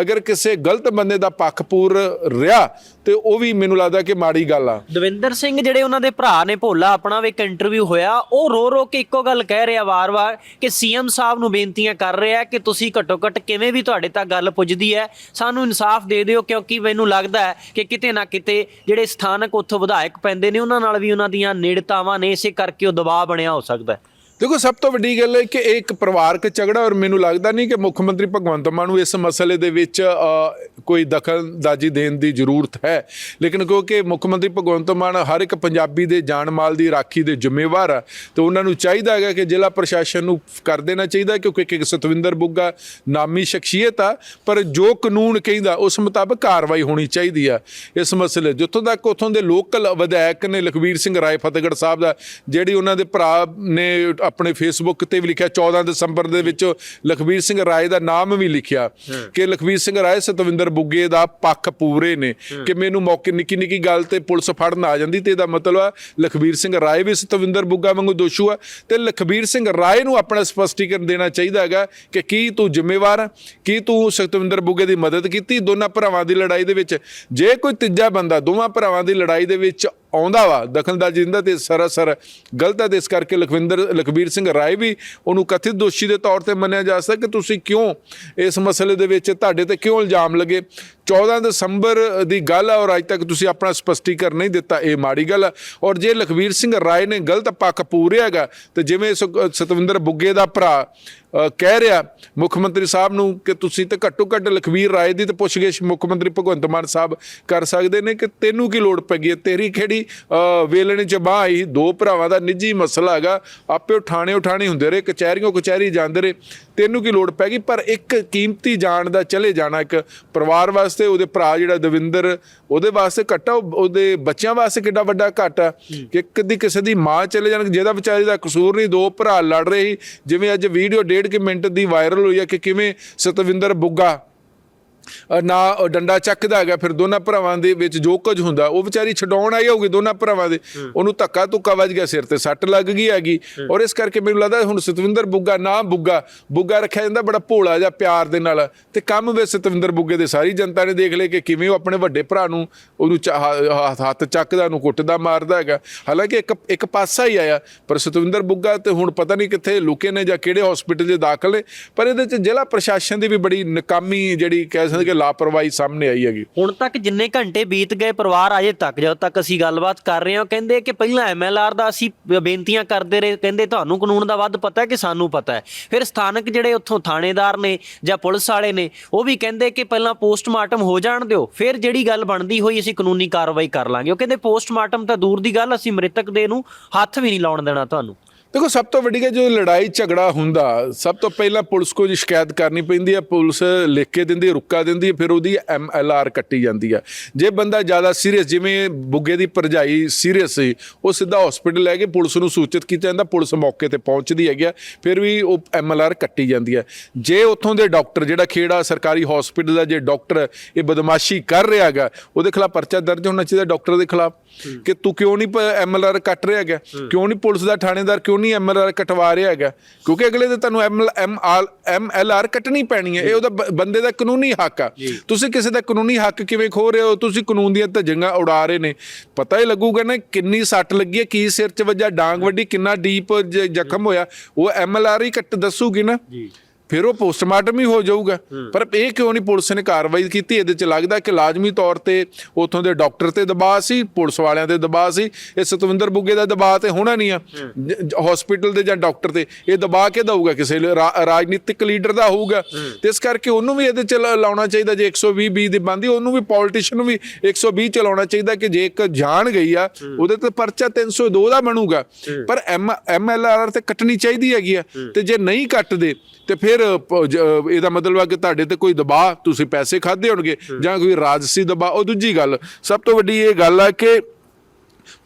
ਅਗਰ ਕਿਸੇ ਗਲਤ ਬੰਦੇ ਦਾ ਪੱਖਪੂਰ ਰਿਹਾ, ਤੇ ਉਹ ਵੀ ਮੈਨੂੰ ਲੱਗਦਾ ਕਿ ਮਾੜੀ ਗੱਲ ਆ। ਦਵਿੰਦਰ ਸਿੰਘ ਜਿਹੜੇ ਉਹਨਾਂ ਦੇ ਭਰਾ ਨੇ ਭੋਲਾ, ਆਪਣਾ ਵੀ ਇੱਕ ਇੰਟਰਵਿਊ ਹੋਇਆ, ਉਹ ਰੋ ਰੋ ਕੇ ਇੱਕੋ ਗੱਲ ਕਹਿ ਰਿਹਾ ਵਾਰ-ਵਾਰ ਕਿ ਸੀਐਮ ਸਾਹਿਬ ਨੂੰ ਬੇਨਤੀਆਂ ਕਰ ਰਿਹਾ ਕਿ ਤੁਸੀਂ ਘੱਟੋ ਘੱਟ ਕਿਵੇਂ ਵੀ ਤੁਹਾਡੇ ਸਾਡੇ ਤੱਕ ਗੱਲ ਪੁੱਜਦੀ ਹੈ। ਸਾਨੂੰ ਇਨਸਾਫ ਦੇ ਦਿਓ ਕਿਉਂਕਿ ਮੈਨੂੰ ਲੱਗਦਾ ਹੈ ਕਿ ਕਿਤੇ ਨਾ ਕਿਤੇ ਜਿਹੜੇ ਸਥਾਨਕ ਉੱਥੋਂ ਵਿਧਾਇਕ ਪੈਂਦੇ ਨੇ, ਉਹਨਾਂ ਨਾਲ ਵੀ ਉਹਨਾਂ ਦੀਆਂ ਨੇੜਤਾਵਾਂ ਨੇ, ਇਸੇ ਕਰਕੇ ਉਹ ਦਬਾਅ ਬਣਿਆ ਹੋ ਸਕਦਾ ਹੈ। ਦੇਖੋ ਸਭ ਤੋਂ ਵੱਡੀ ਗੱਲ ਹੈ ਕਿ ਇਹ ਇੱਕ ਪਰਿਵਾਰਕ ਝਗੜਾ ਔਰ ਮੈਨੂੰ ਲੱਗਦਾ ਨਹੀਂ ਕਿ ਮੁੱਖ ਮੰਤਰੀ ਭਗਵੰਤ ਮਾਨ ਨੂੰ ਇਸ ਮਸਲੇ ਦੇ ਵਿੱਚ ਅ, ਕੋਈ ਦਖਲਅੰਦਾਜ਼ੀ ਦੇਣ ਦੀ ਜ਼ਰੂਰਤ ਹੈ। ਲੇਕਿਨ ਕਿਉਂਕਿ ਮੁੱਖ ਮੰਤਰੀ ਭਗਵੰਤ ਮਾਨ ਹਰ ਇੱਕ ਪੰਜਾਬੀ ਦੇ ਜਾਨ ਮਾਲ ਦੀ ਰਾਖੀ ਦੇ ਜ਼ਿੰਮੇਵਾਰ ਆ ਤੇ ਉਹਨਾਂ ਨੂੰ ਚਾਹੀਦਾ ਹੈਗਾ ਕਿ ਜ਼ਿਲ੍ਹਾ ਪ੍ਰਸ਼ਾਸਨ ਨੂੰ ਕਰ ਦੇਣਾ ਚਾਹੀਦਾ ਕਿਉਂਕਿ ਇੱਕ- ਇੱਕ ਸਤਵਿੰਦਰ ਬੁੱਗਾ ਨਾਮੀ ਸ਼ਖਸੀਅਤ ਆ ਪਰ ਜੋ ਕਾਨੂੰਨ ਕਹਿੰਦਾ ਉਸ ਮੁਤਾਬਕ ਕਾਰਵਾਈ ਹੋਣੀ ਚਾਹੀਦੀ ਆ ਇਸ ਮਸਲੇ। ਜਿੱਥੋਂ ਤੱਕ ਉਥੋਂ ਦੇ ਲੋਕਲ ਵਿਧਾਇਕ ਨੇ ਲਖਵੀਰ ਸਿੰਘ ਰਾਏ ਫਤਿਹਗੜ੍ਹ ਸਾਹਿਬ ਦਾ ਜਿਹੜੀ ਉਹਨਾਂ ਦੇ ਭਰਾ ਨੇ ਆਪਣੇ ਫੇਸਬੁੱਕ ਤੇ ਵੀ ਲਿਖਿਆ 14 ਦਸੰਬਰ ਦੇ ਵਿੱਚ ਲਖਵੀਰ ਸਿੰਘ ਰਾਏ ਦਾ ਨਾਮ ਵੀ ਲਿਖਿਆ ਕਿ ਲਖਵੀਰ ਸਿੰਘ ਰਾਏ ਸਤਵਿੰਦਰ ਬੁੱਗੇ ਦਾ ਪੱਖ ਪੂਰੇ ਨੇ ਕਿ ਮੈਨੂੰ ਮੌਕੇ ਨਿੱਕੀ ਨਿੱਕੀ ਗੱਲ ਤੇ ਪੁਲਿਸ ਫੜਨ ਆ ਜਾਂਦੀ ਤੇ ਇਹਦਾ ਮਤਲਬ ਆ ਲਖਵੀਰ ਸਿੰਘ ਰਾਏ ਵੀ ਸਤਵਿੰਦਰ ਬੁੱਗਾ ਵਾਂਗੂ ਦੋਸ਼ੂ ਆ ਤੇ ਲਖਵੀਰ ਸਿੰਘ ਰਾਏ ਨੂੰ ਆਪਣਾ ਸਪਸ਼ਟੀਕਰਨ ਦੇਣਾ ਚਾਹੀਦਾ ਹੈਗਾ ਕਿ ਕੀ ਤੂੰ ਜ਼ਿੰਮੇਵਾਰ ਆ ਕੀ ਤੂੰ ਸਤਵਿੰਦਰ ਬੁੱਗੇ ਦੀ ਮਦਦ ਕੀਤੀ ਦੋਨਾਂ ਭਰਾਵਾਂ ਦੀ ਲੜਾਈ ਦੇ ਵਿੱਚ। ਜੇ ਕੋਈ ਤੀਜਾ ਬੰਦਾ ਦੋਵਾਂ ਭਰਾਵਾਂ ਦੀ ਲੜਾਈ ਦੇ ਵਿੱਚ ਆਉਂਦਾ ਵਾ ਦਖਲਅੰਦਾਜ਼ੀ ਦਿੰਦਾ ਤੇ ਸਰਾਸਰ ਗਲਤ ਹੈ ਤੇ ਇਸ ਕਰਕੇ ਲਖਵਿੰਦਰ, ਲਖਬੀਰ ਸਿੰਘ ਰਾਏ ਵੀ ਉਹਨੂੰ ਕਥਿਤ ਦੋਸ਼ੀ ਦੇ ਤੌਰ ਤੇ ਮੰਨਿਆ ਜਾ ਸਕਦਾ ਕਿ ਤੁਸੀਂ ਕਿਉਂ ਇਸ ਮਸਲੇ ਦੇ ਵਿੱਚ ਤੁਹਾਡੇ ਤੇ ਕਿਉਂ ਇਲਜ਼ਾਮ ਲੱਗੇ? 14 ਦਸੰਬਰ ਦੀ ਗੱਲ ਆ ਔਰ ਅੱਜ ਤੱਕ ਤੁਸੀਂ ਆਪਣਾ ਸਪਸ਼ਟੀਕਰਨ ਨਹੀਂ ਦਿੱਤਾ ਇਹ ਮਾੜੀ ਗੱਲ ਹੈ ਔਰ ਜੇ ਲਖਵੀਰ ਸਿੰਘ ਰਾਏ ਨੇ ਗਲਤ ਪੱਖ ਪੂਰਿਆ ਹੈਗਾ ਤੇ ਜਿਵੇਂ ਸੁ- ਸਤਵਿੰਦਰ ਬੁੱਗੇ ਦਾ ਭਰਾ ਕਹਿ ਰਿਹਾ ਮੁੱਖ ਮੰਤਰੀ ਸਾਹਿਬ ਨੂੰ ਕਿ ਤੁਸੀਂ ਤੇ ਘੱਟੋ ਘੱਟ ਲਖਵੀਰ ਰਾਏ ਦੀ ਤੇ ਪੁੱਛਗਿੱਛ ਮੁੱਖ ਮੰਤਰੀ ਭਗਵੰਤ ਮਾਨ ਸਾਹਿਬ ਕਰ ਸਕਦੇ ਨੇ ਕਿ ਤੈਨੂੰ ਕੀ ਲੋੜ ਪੈ ਗਈ ਹੈ? ਤੇਰੀ ਖੇੜੀ ਅ, ਵੇਲਣੇ ਚ ਬਾਹ ਆਈ? ਦੋ ਭਰਾਵਾਂ ਦਾ ਨਿੱਜੀ ਮਸਲਾ ਹੈਗਾ ਆਪੇ ਉਠਾਣੇ ਉਠਾਣੇ ਹੁੰਦੇ ਰਹੇ ਕਚਹਿਰੀਆਂ ਕਚਹਿਰੀ ਜਾਂਦੇ ਰਹੇ। ਤੈਨੂੰ ਕੀ ਲੋੜ ਪੈ ਗਈ? ਪਰ ਇੱਕ ਕੀਮਤੀ ਜਾਨ ਦਾ ਚਲੇ ਜਾਣਾ, ਇੱਕ ਪਰਿਵਾਰ ਵਾਸਤੇ, ਉਹਦੇ ਭਰਾ ਜਿਹੜਾ ਦਵਿੰਦਰ, ਉਹਦੇ ਵਾਸਤੇ ਘਟਾ ਉਹਦੇ ਬੱਚਿਆਂ ਵਾਸਤੇ ਕਿੱਡਾ ਵੱਡਾ ਘਾਟਾ ਕਿ ਕਦੀ ਕਿਸੇ ਦੀ ਮਾਂ ਚਲੇ ਜਾਣ, ਜਿਹਦਾ ਵਿਚਾਰੀ ਦਾ ਕਸੂਰ ਨਹੀਂ, ਦੋ ਭਰਾ ਲੜ ਰਹੇ ਸੀ, ਜਿਵੇਂ ਅੱਜ ਵੀਡੀਓ ਡੇਢ ਕੁ ਮਿੰਟ ਦੀ ਵਾਇਰਲ ਹੋਈ ਹੈ ਕਿ ਕਿਵੇਂ ਸਤਵਿੰਦਰ ਬੁੱਗਾ ਨਾ ਡੰਡਾ ਚੱਕਦਾ ਹੈਗਾ ਫਿਰ ਦੋਨਾਂ ਭਰਾਵਾਂ ਦੇ ਵਿੱਚ ਜੋ ਕੁਝ ਹੁੰਦਾ ਉਹ ਵਿਚਾਰੀ ਛਡਾਉਣ ਆਈ ਹੋਊਗੀ ਦੋਨਾਂ ਭਰਾਵਾਂ ਦੇ। ਉਹਨੂੰ ਧੱਕਾ ਧੁੱਕਾ ਵੱਜ ਗਿਆ ਸਿਰ ਤੇ ਸੱਟ ਲੱਗ ਗਈ ਹੈਗੀ। ਔਰ ਇਸ ਕਰਕੇ ਮੈਨੂੰ ਲੱਗਦਾ ਹੁਣ ਸਤਵਿੰਦਰ ਬੁੱਗਾ ਨਾ ਬੁੱਗਾ ਬੁੱਗਾ ਰੱਖਿਆ ਜਾਂਦਾ ਬੜਾ ਭੋਲਾ ਜਿਹਾ ਪਿਆਰ ਦੇ ਨਾਲ। ਤੇ ਕੰਮ ਵਿੱਚ ਸਤਵਿੰਦਰ ਬੁੱਗੇ ਦੇ ਸਾਰੀ ਜਨਤਾ ਨੇ ਦੇਖ ਲਿਆ ਕਿ ਕਿਵੇਂ ਉਹ ਆਪਣੇ ਵੱਡੇ ਭਰਾ ਨੂੰ ਉਹਨੂੰ ਹੱਥ ਚੱਕਦਾ ਉਹਨੂੰ ਕੁੱਟਦਾ ਮਾਰਦਾ ਹੈਗਾ। ਹਾਲਾਂਕਿ ਇੱਕ ਇੱਕ ਪਾਸਾ ਹੀ ਆਇਆ ਪਰ ਸਤਵਿੰਦਰ ਬੁੱਗਾ ਤੇ ਹੁਣ ਪਤਾ ਨਹੀਂ ਕਿੱਥੇ ਲੁਕੇ ਨੇ ਜਾਂ ਕਿਹੜੇ ਹਸਪੀਟਲ 'ਚ ਦਾਖਲ ਨੇ। ਪਰ ਇਹਦੇ 'ਚ ਜ਼ਿਲ੍ਹਾ ਪ੍ਰਸ਼ਾਸਨ ਦੀ ਵੀ ਬੜੀ ਨਾਕਾਮੀ ਜਿਹੜੀ ਕਹਿ ਸਕਦੇ ਕਿ ਲਾਪਰਵਾਹੀ ਸਾਹਮਣੇ ਆਈ ਹੈਗੀ। ਹੁਣ ਤੱਕ ਜਿੰਨੇ ਘੰਟੇ ਬੀਤ ਗਏ ਪਰਿਵਾਰ ਅਜੇ ਤੱਕ, ਜਦੋਂ ਤੱਕ ਅਸੀਂ ਗੱਲਬਾਤ ਕਰ ਰਹੇ ਹਾਂ, ਕਹਿੰਦੇ ਕਿ ਪਹਿਲਾਂ ਐਮਐਲਆਰ ਦਾ ਅਸੀਂ ਬੇਨਤੀਆਂ ਕਰਦੇ ਰਹੇ, ਕਹਿੰਦੇ ਤੁਹਾਨੂੰ ਕਾਨੂੰਨ ਦਾ ਵੱਧ ਪਤਾ ਹੈ ਕਿ ਸਾਨੂੰ ਪਤਾ ਹੈ। ਫਿਰ ਸਥਾਨਕ ਜਿਹੜੇ ਉੱਥੋਂ ਥਾਣੇਦਾਰ ਨੇ ਜਾਂ ਪੁਲਿਸ ਵਾਲੇ ਨੇ, ਉਹ ਵੀ ਕਹਿੰਦੇ ਕਿ ਪਹਿਲਾਂ ਪੋਸਟਮਾਰਟਮ ਹੋ ਜਾਣ ਦਿਓ, ਫਿਰ ਜਿਹੜੀ ਗੱਲ ਬਣਦੀ ਹੋਈ ਅਸੀਂ ਕਾਨੂੰਨੀ ਕਾਰਵਾਈ ਕਰ ਲਾਂਗੇ। ਉਹ ਕਹਿੰਦੇ ਪੋਸਟਮਾਰਟਮ ਤਾਂ ਦੂਰ ਦੀ ਗੱਲ, ਅਸੀਂ ਮ੍ਰਿਤਕ ਦੇ ਨੂੰ ਹੱਥ ਵੀ ਨਹੀਂ ਲਾਉਣ ਦੇਣਾ ਤੁਹਾਨੂੰ। ਦੇਖੋ ਸਭ ਤੋਂ ਵੱਡੀ ਗੱਲ ਜੋ ਲੜਾਈ ਝਗੜਾ ਹੁੰਦਾ ਸਭ ਤੋਂ ਪਹਿਲਾਂ ਪੁਲਿਸ ਕੋਲ ਸ਼ਿਕਾਇਤ ਕਰਨੀ ਪੈਂਦੀ ਹੈ ਪੁਲਿਸ ਲਿਖ ਕੇ ਦਿੰਦੀ ਹੈ ਰੁੱਕਾ ਦਿੰਦੀ ਹੈ ਫਿਰ ਉਹਦੀ ਐਮ ਐਲ ਆਰ ਕੱਟੀ ਜਾਂਦੀ ਹੈ। ਜੇ ਬੰਦਾ ਜ਼ਿਆਦਾ ਸੀਰੀਅਸ ਜਿਵੇਂ ਬੁੱਗੇ ਦੀ ਭਰਜਾਈ ਸੀਰੀਅਸ ਸੀ ਉਹ ਸਿੱਧਾ ਹਸਪੀਟਲ ਲੈ ਕੇ ਪੁਲਿਸ ਨੂੰ ਸੂਚਿਤ ਕੀਤਾ ਜਾਂਦਾ ਪੁਲਿਸ ਮੌਕੇ ਤੇ ਪਹੁੰਚਦੀ ਹੈਗੀ ਆ ਫਿਰ ਵੀ ਉਹ ਐਮ ਐਲ ਆਰ ਕੱਟੀ ਜਾਂਦੀ ਹੈ। ਜੇ ਉੱਥੋਂ ਦੇ ਡਾਕਟਰ ਜਿਹੜਾ ਖੇੜਾ ਸਰਕਾਰੀ ਹਸਪੀਟਲ ਦਾ ਜੇ ਡਾਕਟਰ ਇਹ ਬਦਮਾਸ਼ੀ ਕਰ ਰਿਹਾ ਹੈਗਾ ਉਹਦੇ ਖਿਲਾਫ ਪਰਚਾ ਦਰਜ ਹੋਣਾ ਚਾਹੀਦਾ ਡਾਕਟਰ ਦੇ ਖਿਲਾਫ ਕਿ ਤੂੰ ਕਿਉਂ ਨਹੀਂ ਐਮ ਐਲ ਆਰ ਕੱਟ ਰਿਹਾ ਹੈਗਾ? ਕਿਉਂ ਨਹੀਂ ਪੁਲਿਸ ਦਾ ਥਾਣੇਦਾਰ ਕਿਉਂ ਨਹੀਂ ਐਮ ਐਲ ਆਰ ਕਟਵਾ ਰਿਹਾ ਹੈਗਾ। ਕਿਉਂਕਿ ਅਗਲੇ ਦੇ ਤੁਹਾਨੂੰ M M M L R ਕੱਟਣੀ ਪੈਣੀ ਹੈ। ਇਹ ਉਹਦਾ ਬੰਦੇ ਦਾ ਕਾਨੂੰਨੀ ਹੱਕ ਆ। ਤੁਸੀਂ ਕਿਸੇ ਦਾ ਕਾਨੂੰਨੀ ਹੱਕ ਕਿਵੇਂ ਖੋ ਰਹੇ ਹੋ? ਤੁਸੀਂ ਕਾਨੂੰਨ ਦੀਆਂ ਧੱਜੀਆਂ ਉਡਾ ਰਹੇ ਨੇ। ਪਤਾ ਹੀ ਲੱਗੂਗਾ ਨਾ ਕਿੰਨੀ ਸੱਟ ਲੱਗੀ ਹੈ ਕੀ ਸਿਰ 'ਚ ਵੱਜਾ ਡਾਂਗ ਵੱਡੀ ਕਿੰਨਾ ਡੀਪ ਜ਼ਖਮ ਹੋਇਆ। ਉਹ ਐਮ ਐਲ ਆਰ ਹੀ ਕੱਟ ਦੱਸੂਗੀ ਨਾ। ਜੀ। ਫਿਰ ਉਹ ਪੋਸਟਮਾਰਟਮ ਹੀ ਹੋ ਜਾਊਗਾ। ਪਰ ਇਹ ਕਿਉਂ ਨਹੀਂ ਪੁਲਿਸ ਨੇ ਕਾਰਵਾਈ ਕੀਤੀ? ਇਹਦੇ ਚ ਲੱਗਦਾ ਕਿ ਲਾਜ਼ਮੀ ਤੌਰ ਤੇ ਉਥੋਂ ਦੇ ਡਾਕਟਰ ਤੇ ਦਬਾਅ ਸੀ ਪੁਲਿਸ ਵਾਲਿਆਂ ਤੇ ਦਬਾਅ ਸੀ। ਇਹ ਸਤਵਿੰਦਰ ਬੁੱਗੇ ਦਾ ਦਬਾਅ ਤੇ ਹੋਣਾ ਨਹੀਂ ਆ। ਹਸਪੀਟਲ ਦੇ ਜਾਂ ਡਾਕਟਰ ਤੇ ਇਹ ਦਬਾਅ ਕੇ ਦਊਗਾ ਕਿਸੇ ਰਾਜਨੀਤਿਕ ਲੀਡਰ ਦਾ ਹੋਊਗਾ। ਤੇ ਇਸ ਕਰਕੇ ਉਹਨੂੰ ਵੀ ਇਹਦੇ ਚ ਲਾਉਣਾ ਚਾਹੀਦਾ। ਜੇ 120 ਬੀ ਦੀ ਬੰਦੀ ਉਹਨੂੰ ਵੀ ਪੋਲਿਟਿਸ਼ੀਅਨ ਨੂੰ ਵੀ 120 ਚਲਾਉਣਾ ਚਾਹੀਦਾ ਕਿ ਜੇ ਇੱਕ ਜਾਨ ਗਈ ਆ ਉਹਦੇ ਤੇ ਪਰਚਾ 302 ਦਾ ਬਣੂਗਾ। ਪਰ ਐਮ ਐਮ ਐਲ ਆਰ ਤੇ ਕੱਟਣੀ ਚਾਹੀਦੀ ਹੈਗੀ ਆ। ਤੇ ਜੇ ਨਹੀਂ ਕੱਟਦੇ ਤੇ ਫਿਰ ਇਹਦਾ ਮਤਲਬ ਆ ਕਿ ਤੁਹਾਡੇ ਤੇ ਕੋਈ ਦਬਾਅ ਤੁਸੀਂ ਪੈਸੇ ਖਾਦੇ ਹੋਣਗੇ ਜਾਂ ਕੋਈ ਰਾਜਸੀ ਦਬਾਅ ਉਹ ਦੂਜੀ ਗੱਲ। ਸਭ ਤੋਂ ਵੱਡੀ ਇਹ ਗੱਲ ਆ ਕਿ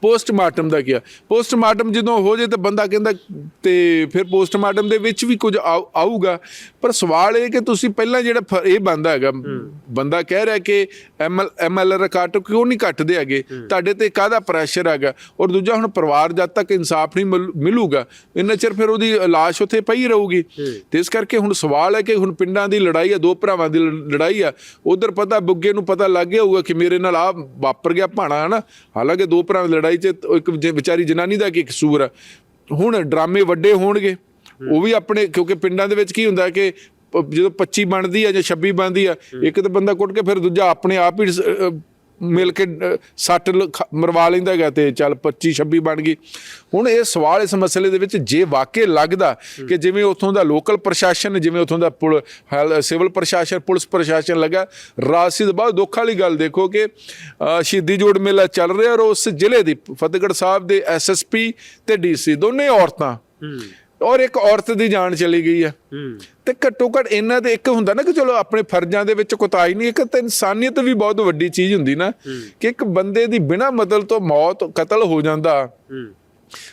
ਪੋਸਟਮਾਰਟਮ ਦਾ ਕੀ ਪੋਸਟਮਾਰਟਮ ਜਦੋਂ ਹੋ ਜੇ ਤਾਂ ਬੰਦਾ ਕਹਿੰਦਾ ਤੇ ਫਿਰ ਪੋਸਟਮਾਰਟਮ ਦੇ ਵਿੱਚ ਵੀ ਕੁਝ ਆਊ- ਆਊਗਾ। ਪਰ ਸਵਾਲ ਇਹ ਕਿ ਤੁਸੀਂ ਪਹਿਲਾਂ ਜਿਹੜਾ ਇਹ ਬੰਦਾ ਹੈਗਾ ਬੰਦਾ ਕਹਿ ਰਿਹਾ ਕਿ ਐਮਐਲ ਐਮਐਲਆਰ ਕੱਟ ਕਿਉਂ ਨਹੀਂ ਕੱਟਦੇ ਹੈਗੇ? ਤੁਹਾਡੇ ਤੇ ਕਾਹਦਾ ਪ੍ਰੈਸ਼ਰ ਹੈਗਾ? ਔਰ ਦੂਜਾ ਹੁਣ ਪਰਿਵਾਰ ਜਦ ਤੱਕ ਇਨਸਾਫ ਨਹੀਂ ਮਿਲ- ਮਿਲੂਗਾ ਇੰਨਾ ਚਿਰ ਫਿਰ ਉਹਦੀ ਲਾਸ਼ ਉੱਥੇ ਪਈ ਰਹੂਗੀ। ਤੇ ਇਸ ਕਰਕੇ ਹੁਣ ਸਵਾਲ ਹੈ ਕਿ ਹੁਣ ਪਿੰਡਾਂ ਦੀ ਲੜਾਈ ਆ ਦੋ ਭਰਾਵਾਂ ਦੀ ਲੜਾਈ ਆ ਉਧਰ ਪਤਾ ਬੁੱਗੇ ਨੂੰ ਪਤਾ ਲੱਗ ਗਿਆ ਹੋਊਗਾ ਕਿ ਮੇਰੇ ਨਾਲ ਆ ਵਾਪਰ ਗਿਆ ਭਾਣਾ ਹੈ ਨਾ ਹਾਲਾਂਕਿ ਦੋ ਭਰਾਵਾਂ ਦੀ ਲੜਾਈ 'ਚ ਇੱਕ ਵਿਚਾਰੀ ਜਨਾਨੀ ਦਾ ਕੀ ਕਸੂਰ ਆ? ਹੁਣ ਡਰਾਮੇ ਵੱਡੇ ਹੋਣਗੇ। ਉਹ ਵੀ ਆਪਣੇ ਕਿਉਂਕਿ ਪਿੰਡਾਂ ਦੇ ਵਿੱਚ ਕੀ ਹੁੰਦਾ ਕਿ ਜਦੋਂ 25 ਬਣਦੀ ਆ ਜਾਂ 26 ਬਣਦੀ ਆ ਇੱਕ ਤਾਂ ਬੰਦਾ ਕੁੱਟ ਕੇ ਫਿਰ ਦੂਜਾ ਆਪਣੇ ਆਪ ਹੀ ਮਿਲ ਕੇ ਅ, ਸੱਟ ਲ- ਖ- ਮਰਵਾ ਲੈਂਦਾ ਹੈਗਾ ਤੇ ਚੱਲ 25 26 ਬਣ ਗਈ। ਹੁਣ ਇਹ ਸਵਾਲ ਇਸ ਮਸਲੇ ਦੇ ਵਿੱਚ ਜੇ ਵਾਕਈ ਲੱਗਦਾ ਕਿ ਜਿਵੇਂ ਉੱਥੋਂ ਦਾ ਲੋਕਲ ਪ੍ਰਸ਼ਾਸਨ ਜਿਵੇਂ ਉੱਥੋਂ ਦਾ ਪੁਲ ਸਿਵਲ ਪ੍ਰਸ਼ਾਸਨ ਪੁਲਿਸ ਪ੍ਰਸ਼ਾਸਨ ਲੱਗਾ ਰਾਸੀ ਦੇ ਬਾਅਦ ਦੁੱਖ ਵਾਲੀ ਗੱਲ ਦੇਖੋ ਕਿ ਸ਼ਹੀਦੀ ਜੋੜ ਮੇਲਾ ਚੱਲ ਰਿਹਾ ਔਰ ਉਸ ਜ਼ਿਲ੍ਹੇ ਦੀ ਫਤਿਹਗੜ੍ਹ ਸਾਹਿਬ ਦੇ ਐਸਐਸਪੀ ਤੇ ਡੀਸੀ ਦੋਨੇ ਔਰਤਾਂ ਔਰ ਇੱਕ ਔਰਤ ਦੀ ਜਾਨ ਚਲੀ ਗਈ ਹੈ ਹੂੰ। ਤੇ ਘੱਟੋ ਘੱਟ ਇਹਨਾਂ ਦੇ ਇੱਕ ਹੁੰਦਾ ਨਾ ਕਿ ਚਲੋ ਆਪਣੇ ਫਰਜ਼ਾਂ ਦੇ ਵਿੱਚ ਕੋਤਾਹੀ ਨਹੀਂ ਇੱਕ ਤਾਂ ਇਨਸਾਨੀਅਤ ਵੀ ਬਹੁਤ ਵੱਡੀ ਚੀਜ਼ ਹੁੰਦੀ ਨਾ ਕਿ ਇੱਕ ਬੰਦੇ ਦੀ ਬਿਨਾਂ ਮਤਲਬ ਤੋਂ ਮੌਤ ਕਤਲ ਹੋ ਜਾਂਦਾ।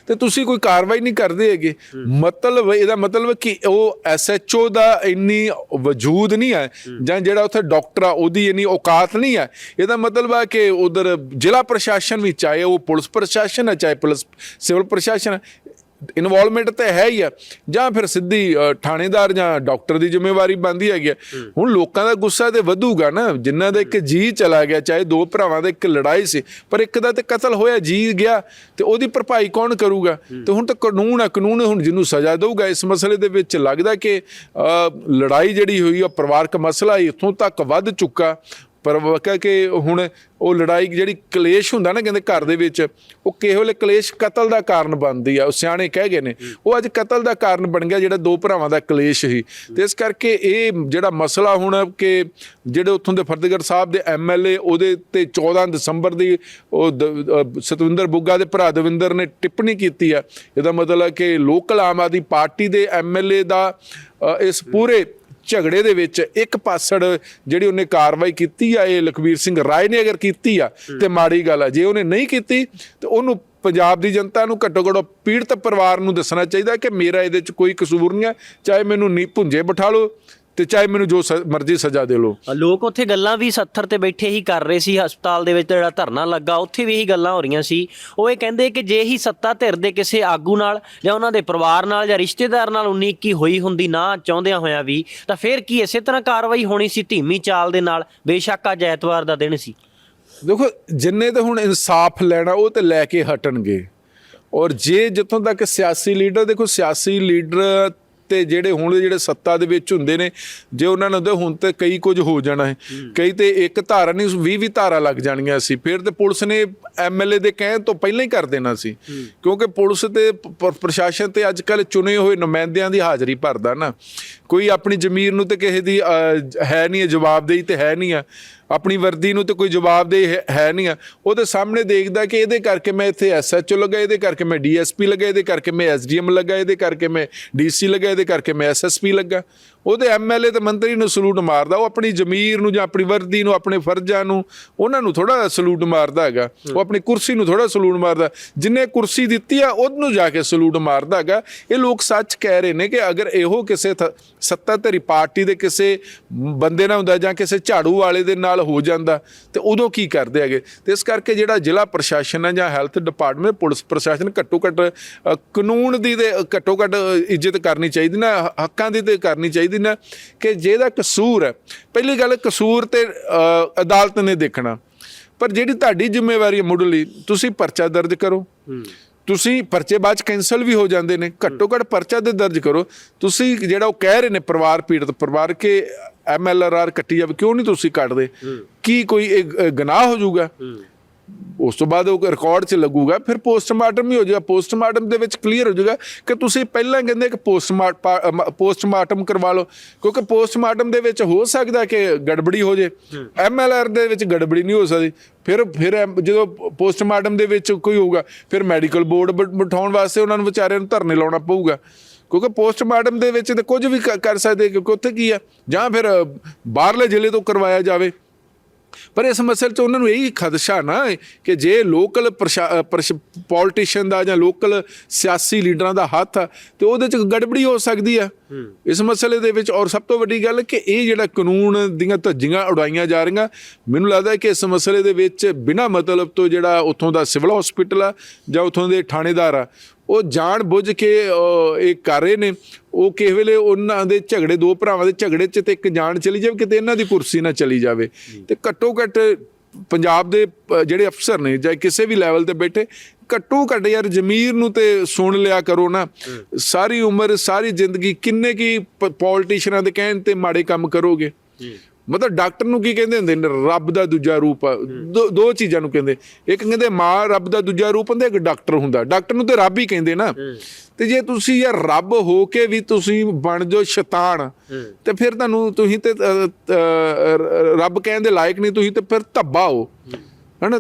ਤੇ ਤੁਸੀਂ ਕੋਈ ਕਾਰਵਾਈ ਨਹੀਂ ਕਰਦੇ ਹੈਗੇ। ਮਤਲਬ ਇਹਦਾ ਮਤਲਬ ਕਿ ਉਹ ਐਸਐਚਓ ਦਾ ਇੰਨੀ ਵਜੂਦ ਨਹੀਂ ਹੈ। ਜਾਂ ਜਿਹੜਾ ਉੱਥੇ ਡਾਕਟਰ ਆ ਉਹਦੀ ਇੰਨੀ ਔਕਾਤ ਨਹੀਂ ਹੈ ਇਹਦਾ ਮਤਲਬ ਹੈ ਕਿ ਉਧਰ ਜ਼ਿਲ੍ਹਾ ਪ੍ਰਸ਼ਾਸਨ ਵੀ ਚਾਹੇ ਉਹ ਪੁਲਿਸ ਪ੍ਰਸ਼ਾਸਨ ਹੈ ਚਾਹੇ ਪੁਲਿਸ ਸਿਵਲ ਪ੍ਰਸ਼ਾਸਨ ਇਨਵੋਲਵਮੈਂਟ ਤਾਂ ਹੈ ਹੀ ਆ। ਜਾਂ ਫਿਰ ਸਿੱਧੀ ਥਾਣੇਦਾਰ ਜਾਂ ਡਾਕਟਰ ਦੀ ਜ਼ਿੰਮੇਵਾਰੀ ਬਣਦੀ ਹੈਗੀ ਆ। ਹੁਣ ਲੋਕਾਂ ਦਾ ਗੁੱਸਾ ਤੇ ਵਧੂਗਾ ਨਾ। ਜਿਨ੍ਹਾਂ ਦਾ ਇੱਕ ਜੀ ਚਲਾ ਗਿਆ ਚਾਹੇ ਦੋ ਭਰਾਵਾਂ ਦਾ ਇੱਕ ਲੜਾਈ ਸੀ ਪਰ ਇੱਕ ਦਾ ਤੇ ਕਤਲ ਹੋਇਆ ਜੀ ਗਿਆ ਤੇ ਉਹਦੀ ਭਰਪਾਈ ਕੌਣ ਕਰੂਗਾ? ਤੇ ਹੁਣ ਤਾਂ ਕਾਨੂੰਨ ਆ ਕਾਨੂੰਨ ਹੁਣ ਜਿਹਨੂੰ ਸਜ਼ਾ ਦੇਊਗਾ ਇਸ ਮਸਲੇ ਦੇ ਵਿੱਚ ਲੱਗਦਾ ਕਿ ਲੜਾਈ ਜਿਹੜੀ ਹੋਈ ਆ ਪਰਿਵਾਰਕ ਮਸਲਾ ਇੱਥੋਂ ਤੱਕ ਵੱਧ ਚੁੱਕਾ। ਪਰ ਵਕਾ ਕਿ ਹੁਣ ਉਹ ਲੜਾਈ ਜਿਹੜੀ ਕਲੇਸ਼ ਹੁੰਦਾ ਨਾ ਕਹਿੰਦੇ ਘਰ ਦੇ ਵਿੱਚ, ਉਹ ਕਿਹੋ ਵੇਲੇ ਕਲੇਸ਼ ਕਤਲ ਦਾ ਕਾਰਨ ਬਣਦੀ ਆ, ਉਹ ਸਿਆਣੇ ਕਹਿ ਗਏ ਨੇ। ਉਹ ਅੱਜ ਕਤਲ ਦਾ ਕਾਰਨ ਬਣ ਗਿਆ ਜਿਹੜਾ ਦੋ ਭਰਾਵਾਂ ਦਾ ਕਲੇਸ਼ ਸੀ। ਤੇ ਇਸ ਕਰਕੇ ਇਹ ਜਿਹੜਾ ਮਸਲਾ ਹੁਣ ਕਿ ਜਿਹੜੇ ਉੱਥੋਂ ਦੇ ਫਤਿਹਗੜ੍ਹ ਸਾਹਿਬ ਦੇ ਐਮਐਲਏ ਉਹਦੇ ਤੇ 14 ਦਸੰਬਰ ਦੀ ਉਹ ਦ- ਸਤਵਿੰਦਰ ਬੁੱਗਾ ਦੇ ਭਰਾ ਦਵਿੰਦਰ ਨੇ ਟਿੱਪਣੀ ਕੀਤੀ ਆ। ਇਹਦਾ ਮਤਲਬ ਹੈ ਕਿ ਲੋਕਲ ਆਮ ਆਦਮੀ ਪਾਰਟੀ ਦੇ ਐਮਐਲਏ ਦਾ ਇਸ ਪੂਰੇ ਝਗੜੇ ਦੇ ਵਿੱਚ ਇੱਕ ਪਾਸੜ ਜਿਹੜੀ ਉਹਨੇ ਕਾਰਵਾਈ ਕੀਤੀ ਆ ਇਹ ਲਖਵੀਰ ਸਿੰਘ ਰਾਏ ਨੇ ਅਗਰ ਕੀਤੀ ਆ ਤੇ ਮਾੜੀ ਗੱਲ ਆ। ਜੇ ਉਹਨੇ ਨਹੀਂ ਕੀਤੀ ਤੇ ਉਹਨੂੰ ਪੰਜਾਬ ਦੀ ਜਨਤਾ ਨੂੰ ਘੱਟੋ ਘੱਟ ਪੀੜਤ ਪਰਿਵਾਰ ਨੂੰ ਦੱਸਣਾ ਚਾਹੀਦਾ ਕਿ ਮੇਰਾ ਇਹਦੇ ਵਿੱਚ ਕੋਈ ਕਸੂਰ ਨਹੀਂ ਹੈ ਚਾਹੇ ਮੈਨੂੰ ਨੀ ਭੁੰਜੇ ਬਿਠਾ ਲਓ ਤੇ ਚਾਹੇ ਮੈਨੂੰ ਜੋ ਮਰਜ਼ੀ ਸਜ਼ਾ ਦੇ ਲਓ। ਲੋਕ ਉੱਥੇ ਗੱਲਾਂ ਵੀ 70 ਤੇ ਬੈਠੇ ਹੀ ਕਰ ਰਹੇ ਸੀ ਹਸਪਤਾਲ ਦੇ ਵਿੱਚ ਜਿਹੜਾ ਧਰਨਾ ਲੱਗਾ ਉੱਥੇ ਵੀ ਇਹੀ ਗੱਲਾਂ ਹੋ ਰਹੀਆਂ ਸੀ। ਉਹ ਇਹ ਕਹਿੰਦੇ ਕਿ ਜੇ ਹੀ ਸੱਤਾ ਧਿਰ ਦੇ ਕਿਸੇ ਆਗੂ ਨਾਲ ਜਾਂ ਉਹਨਾਂ ਦੇ ਪਰਿਵਾਰ ਨਾਲ ਜਾਂ ਰਿਸ਼ਤੇਦਾਰ ਨਾਲ 19 ਕੀ ਹੋਈ ਹੁੰਦੀ ਨਾ ਚਾਹੁੰਦਿਆਂ ਹੋਇਆਂ ਵੀ ਤਾਂ ਫਿਰ ਕੀ ਇਸੇ ਤਰ੍ਹਾਂ ਕਾਰਵਾਈ ਹੋਣੀ ਸੀ ਧੀਮੀ ਚਾਲ ਦੇ ਨਾਲ ਬੇਸ਼ੱਕ ਅੱਜ ਐਤਵਾਰ ਦਾ ਦਿਨ ਸੀ। ਦੇਖੋ ਜਿੰਨੇ ਤੇ ਹੁਣ ਇਨਸਾਫ ਲੈਣਾ ਉਹ ਤੇ ਲੈ ਕੇ ਹਟਣਗੇ। ਔਰ ਜੇ ਜਿੱਥੋਂ ਤੱਕ ਸਿਆਸੀ ਲੀਡਰ ਦੇਖੋ ਸਿਆਸੀ ਲੀਡਰ ਤੇ ਜਿਹੜੇ ਹੁਣ ਜਿਹੜੇ ਸੱਤਾ ਦੇ ਵਿੱਚ ਹੁੰਦੇ ਨੇ ਜੇ ਉਹਨਾਂ ਨੂੰ ਦੇ ਹੁਣ ਤੇ ਕਈ ਕੁਝ ਹੋ ਜਾਣਾ ਹੈ। ਕਈ ਤੇ ਇੱਕ ਧਾਰਾ ਨਹੀਂ 20 20 ਧਾਰਾ ਲੱਗ ਜਾਣੀਆਂ ਸੀ। ਫਿਰ ਤੇ ਪੁਲਿਸ ਨੇ ਐਮਐਲਏ ਦੇ ਕਹਿਣ ਤੋਂ ਪਹਿਲਾਂ ਹੀ ਕਰ ਦੇਣਾ ਸੀ। ਕਿਉਂਕਿ ਪੁਲਿਸ ਤੇ ਪ੍ਰਸ਼ਾਸਨ ਤੇ ਅੱਜ ਕੱਲ ਚੁਣੇ ਹੋਏ ਨੁਮਾਇੰਦਿਆਂ ਦੀ ਹਾਜ਼ਰੀ ਭਰਦਾ ਨਾ। ਕੋਈ ਆਪਣੀ ਜ਼ਮੀਰ ਨੂੰ ਤੇ ਕਿਸੇ ਦੀ ਹੈ ਨਹੀਂ ਹੈ, ਜਵਾਬਦੇਹੀ ਤੇ ਹੈ ਨਹੀਂ ਆ। ਆਪਣੀ ਵਰਦੀ ਨੂੰ ਤੇ ਕੋਈ ਜਵਾਬਦੇਹੀ ਹੈ ਨਹੀਂ ਆ। ਉਹਦੇ ਸਾਹਮਣੇ ਦੇਖਦਾ ਕਿ ਇਹਦੇ ਕਰਕੇ ਮੈਂ ਇੱਥੇ ਐਸਐਚਓ ਲੱਗਾ ਇਹਦੇ ਕਰਕੇ ਮੈਂ ਡੀਐਸਪੀ ਲੱਗਾ ਇਹਦੇ ਕਰਕੇ ਮੈਂ ਐਸਡੀਐਮ ਲੱਗਾ ਇਹਦੇ ਕਰਕੇ ਮੈਂ ਡੀਸੀ ਲੱਗਾ ਇਹਦੇ ਕਰਕੇ ਮੈਂ ਐਸਐਸਪੀ ਲੱਗਾ। ਉਹਦੇ ਐਮਐਲਏ ਤੇ ਮੰਤਰੀ ਨੂੰ ਸਲੂਟ ਮਾਰਦਾ, ਉਹ ਆਪਣੀ ਜ਼ਮੀਰ ਨੂੰ ਜਾਂ ਆਪਣੀ ਵਰਦੀ ਨੂੰ, ਆਪਣੇ ਫਰਜ਼ਾਂ ਨੂੰ, ਉਹਨਾਂ ਨੂੰ ਥੋੜਾ ਸਲੂਟ ਮਾਰਦਾ ਹੈਗਾ। ਉਹ ਆਪਣੀ ਕੁਰਸੀ ਨੂੰ ਥੋੜਾ ਸਲੂਟ ਮਾਰਦਾ। ਜਿੰਨੇ ਕੁਰਸੀ ਦਿੱਤੀ ਆ, ਉਹਨੂੰ ਜਾ ਕੇ ਸਲੂਟ ਮਾਰਦਾ ਹੈਗਾ। ਇਹ ਲੋਕ ਸੱਚ ਕਹਿ ਰਹੇ ਨੇ ਕਿ ਅਗਰ ਇਹੋ ਕਿਸੇ ਥ- ਸੱਤਾਧਾਰੀ ਪਾਰਟੀ ਦੇ ਕਿਸੇ ਬੰਦੇ ਨਾਲ ਹੁੰਦਾ ਜਾਂ ਕਿਸੇ ਝਾੜੂ ਵਾਲੇ ਦੇ ਨਾਲ ਹੋ ਜਾਂਦਾ, ਤੇ ਉਦੋਂ ਕੀ ਕਰਦੇ ਹੈਗੇ? ਤੇ ਇਸ ਕਰਕੇ ਜਿਹੜਾ ਜ਼ਿਲ੍ਹਾ ਪ੍ਰਸ਼ਾਸਨ ਹੈ ਜਾਂ ਹੈਲਥ ਡਿਪਾਰਟਮੈਂਟ, ਪੁਲਿਸ ਪ੍ਰਸ਼ਾਸਨ ਘੱਟੋ ਘੱਟ ਕਾਨੂੰਨ ਦੀ ਤੇ ਘੱਟੋ ਘੱਟ ਇੱਜ਼ਤ ਕਰਨੀ ਚਾਹੀਦੀ ਨਾ ਹੱਕਾਂ ਦੀ ਤੇ ਕਰਨੀ ਚਾਹੀਦੀ ਨਾ ਕਿ ਜਿਹਦਾ ਕਸੂਰ ਹੈ। ਪਹਿਲੀ ਗੱਲ ਕਸੂਰ ਤੇ ਅਦਾਲਤ ਨੇ ਦੇਖਣਾ। ਪਰ ਜਿਹੜੀ ਤੁਹਾਡੀ ਜ਼ਿੰਮੇਵਾਰੀ ਹੈ ਮੁੱਢਲੀ ਤੁਸੀਂ ਪਰਚਾ ਦਰਜ ਕਰੋ। ਤੁਸੀਂ ਪਰਚੇ ਬਾਅਦ ਚ ਕੈਂਸਲ ਵੀ ਹੋ ਜਾਂਦੇ ਨੇ। ਘੱਟੋ ਘੱਟ ਪਰਚਾ ਤੇ ਦਰਜ ਕਰੋ। ਤੁਸੀਂ ਜਿਹੜਾ ਉਹ ਕਹਿ ਰਹੇ ਨੇ ਪਰਿਵਾਰ ਪੀੜਤ ਪਰਿਵਾਰ ਕੇ ਐਮਐਲਆਰ ਕੱਟੀ ਜਾਵੇ ਕਿਉਂ ਨਹੀਂ ਤੁਸੀਂ ਕੱਟਦੇ? ਕੀ ਕੋਈ ਇਹ ਗੁਨਾਹ ਹੋ ਜਾਊਗਾ? ਉਸ ਤੋਂ ਬਾਅਦ ਉਹ ਰਿਕਾਰਡ 'ਚ ਲੱਗੂਗਾ ਫਿਰ ਪੋਸਟਮਾਰਟਮ ਹੀ ਹੋ ਜਾਊਗਾ। ਪੋਸਟਮਾਰਟਮ ਦੇ ਵਿੱਚ ਕਲੀਅਰ ਹੋ ਜਾਊਗਾ ਕਿ ਤੁਸੀਂ ਪਹਿਲਾਂ ਕਹਿੰਦੇ ਕਿ ਪੋਸਟਮਾਰਟਮ ਪੋਸਟਮਾਰਟਮ ਕਰਵਾ ਲਓ ਕਿਉਂਕਿ ਪੋਸਟਮਾਰਟਮ ਦੇ ਵਿੱਚ ਹੋ ਸਕਦਾ ਕਿ ਗੜਬੜੀ ਹੋ ਜੇ। ਐਮਐਲਆਰ ਦੇ ਵਿੱਚ ਗੜਬੜੀ ਨਹੀਂ ਹੋ ਸਕਦੀ। ਫਿਰ ਫਿਰ ਜਦੋਂ ਪੋਸਟਮਾਰਟਮ ਦੇ ਵਿੱਚ ਕੋਈ ਹੋਊਗਾ ਫਿਰ ਮੈਡੀਕਲ ਬੋਰਡ ਬਿਠਾਉਣ ਵਾਸਤੇ ਉਹਨਾਂ ਨੂੰ ਵਿਚਾਰਿਆਂ ਨੂੰ ਧਰਨੇ ਲਾਉਣਾ ਪਊਗਾ। ਕਿਉਂਕਿ ਪੋਸਟਮਾਰਟਮ ਦੇ ਵਿੱਚ ਤੇ ਕੁਝ ਵੀ ਕਰ ਸਕਦੇ ਕਿਉਂਕਿ ਉੱਥੇ ਕੀ ਆ? ਜਾਂ ਫਿਰ ਬਾਹਰਲੇ ਜ਼ਿਲ੍ਹੇ ਤੋਂ ਕਰਵਾਇਆ ਜਾਵੇ। ਪਰ ਇਸ ਮਸਲੇ 'ਚ ਉਹਨਾਂ ਨੂੰ ਇਹੀ ਖਦਸ਼ਾ ਨਾ ਹੈ ਕਿ ਜੇ ਲੋਕਲ ਪੋਲਿਟਿਸ਼ੀਅਨ ਦਾ ਜਾਂ ਲੋਕਲ ਸਿਆਸੀ ਲੀਡਰਾਂ ਦਾ ਹੱਥ ਆ ਤੇ ਉਹਦੇ 'ਚ ਗੜਬੜੀ ਹੋ ਸਕਦੀ ਆ। ਇਸ ਮਸਲੇ ਦੇ ਵਿੱਚ ਔਰ ਸਭ ਤੋਂ ਵੱਡੀ ਗੱਲ ਕਿ ਇਹ ਜਿਹੜਾ ਕਾਨੂੰਨ ਦੀਆਂ ਧੱਜੀਆਂ ਉਡਾਈਆਂ ਜਾ ਰਹੀਆਂ ਮੈਨੂੰ ਲੱਗਦਾ ਹੈ ਕਿ ਇਸ ਮਸਲੇ ਦੇ ਵਿੱਚ ਬਿਨਾਂ ਮਤਲਬ ਤੋਂ ਜਿਹੜਾ ਉੱਥੋਂ ਦਾ ਸਿਵਲ ਹਸਪੀਟਲ ਆ ਜਾਂ ਉੱਥੋਂ ਦੇ ਥਾਣੇਦਾਰ ਆ ਉਹ ਜਾਣ ਬੁੱਝ ਕੇ ਇਹ ਕਰ ਰਹੇ ਨੇ। ਉਹ ਕਿਸੇ ਵੇਲੇ ਉਹਨਾਂ ਦੇ ਝਗੜੇ ਦੋ ਭਰਾਵਾਂ ਦੇ ਝਗੜੇ 'ਚ ਤੇ ਇੱਕ ਜਾਨ ਚਲੀ ਜਾਵੇ ਕਿਤੇ ਇਹਨਾਂ ਦੀ ਕੁਰਸੀ ਨਾ ਚਲੀ ਜਾਵੇ। ਤੇ ਘੱਟੋ ਘੱਟ ਪੰਜਾਬ ਦੇ ਜਿਹੜੇ ਅਫਸਰ ਨੇ ਜਾਂ ਕਿਸੇ ਵੀ ਲੈਵਲ ਤੇ ਬੈਠੇ ਘੱਟੋ ਘੱਟ ਯਾਰ ਜ਼ਮੀਰ ਨੂੰ ਤੇ ਸੁਣ ਲਿਆ ਕਰੋ ਨਾ। ਸਾਰੀ ਉਮਰ ਸਾਰੀ ਜ਼ਿੰਦਗੀ ਕਿੰਨੇ ਕੀ ਪੋਲਿਟਿਸ਼ੀਅਨਾਂ ਦੇ ਕਹਿਣ ਤੇ ਮਾੜੇ ਕੰਮ ਕਰੋਗੇ। ਮਤਲਬ ਡਾਕਟਰ ਨੂੰ ਕੀ ਕਹਿੰਦੇ ਹੁੰਦੇ ਨੇ ਰੱਬ ਦਾ ਦੂਜਾ ਰੂਪ। ਦੋ ਚੀਜ਼ਾਂ ਨੂੰ ਕਹਿੰਦੇ। ਇੱਕ ਕਹਿੰਦੇ ਮਾਂ ਰੱਬ ਦਾ ਦੂਜਾ ਰੂਪ ਹੁੰਦਾ ਇੱਕ ਡਾਕਟਰ ਹੁੰਦਾ। ਡਾਕਟਰ ਨੂੰ ਤੇ ਰੱਬ ਹੀ ਕਹਿੰਦੇ ਨਾ। ਤੇ ਜੇ ਤੁਸੀਂ ਯਾਰ ਰੱਬ ਹੋ ਕੇ ਵੀ ਤੁਸੀਂ ਬਣ ਜਾਓ ਸ਼ੈਤਾਨ ਤੇ ਫਿਰ ਤੁਹਾਨੂੰ ਤੁਸੀਂ ਤੇ ਰੱਬ ਕਹਿਣ ਦੇ ਲਾਇਕ ਨਹੀਂ ਤੁਸੀਂ ਤੇ ਫਿਰ ਧੱਬਾ ਹੋ। ਹਨਾ?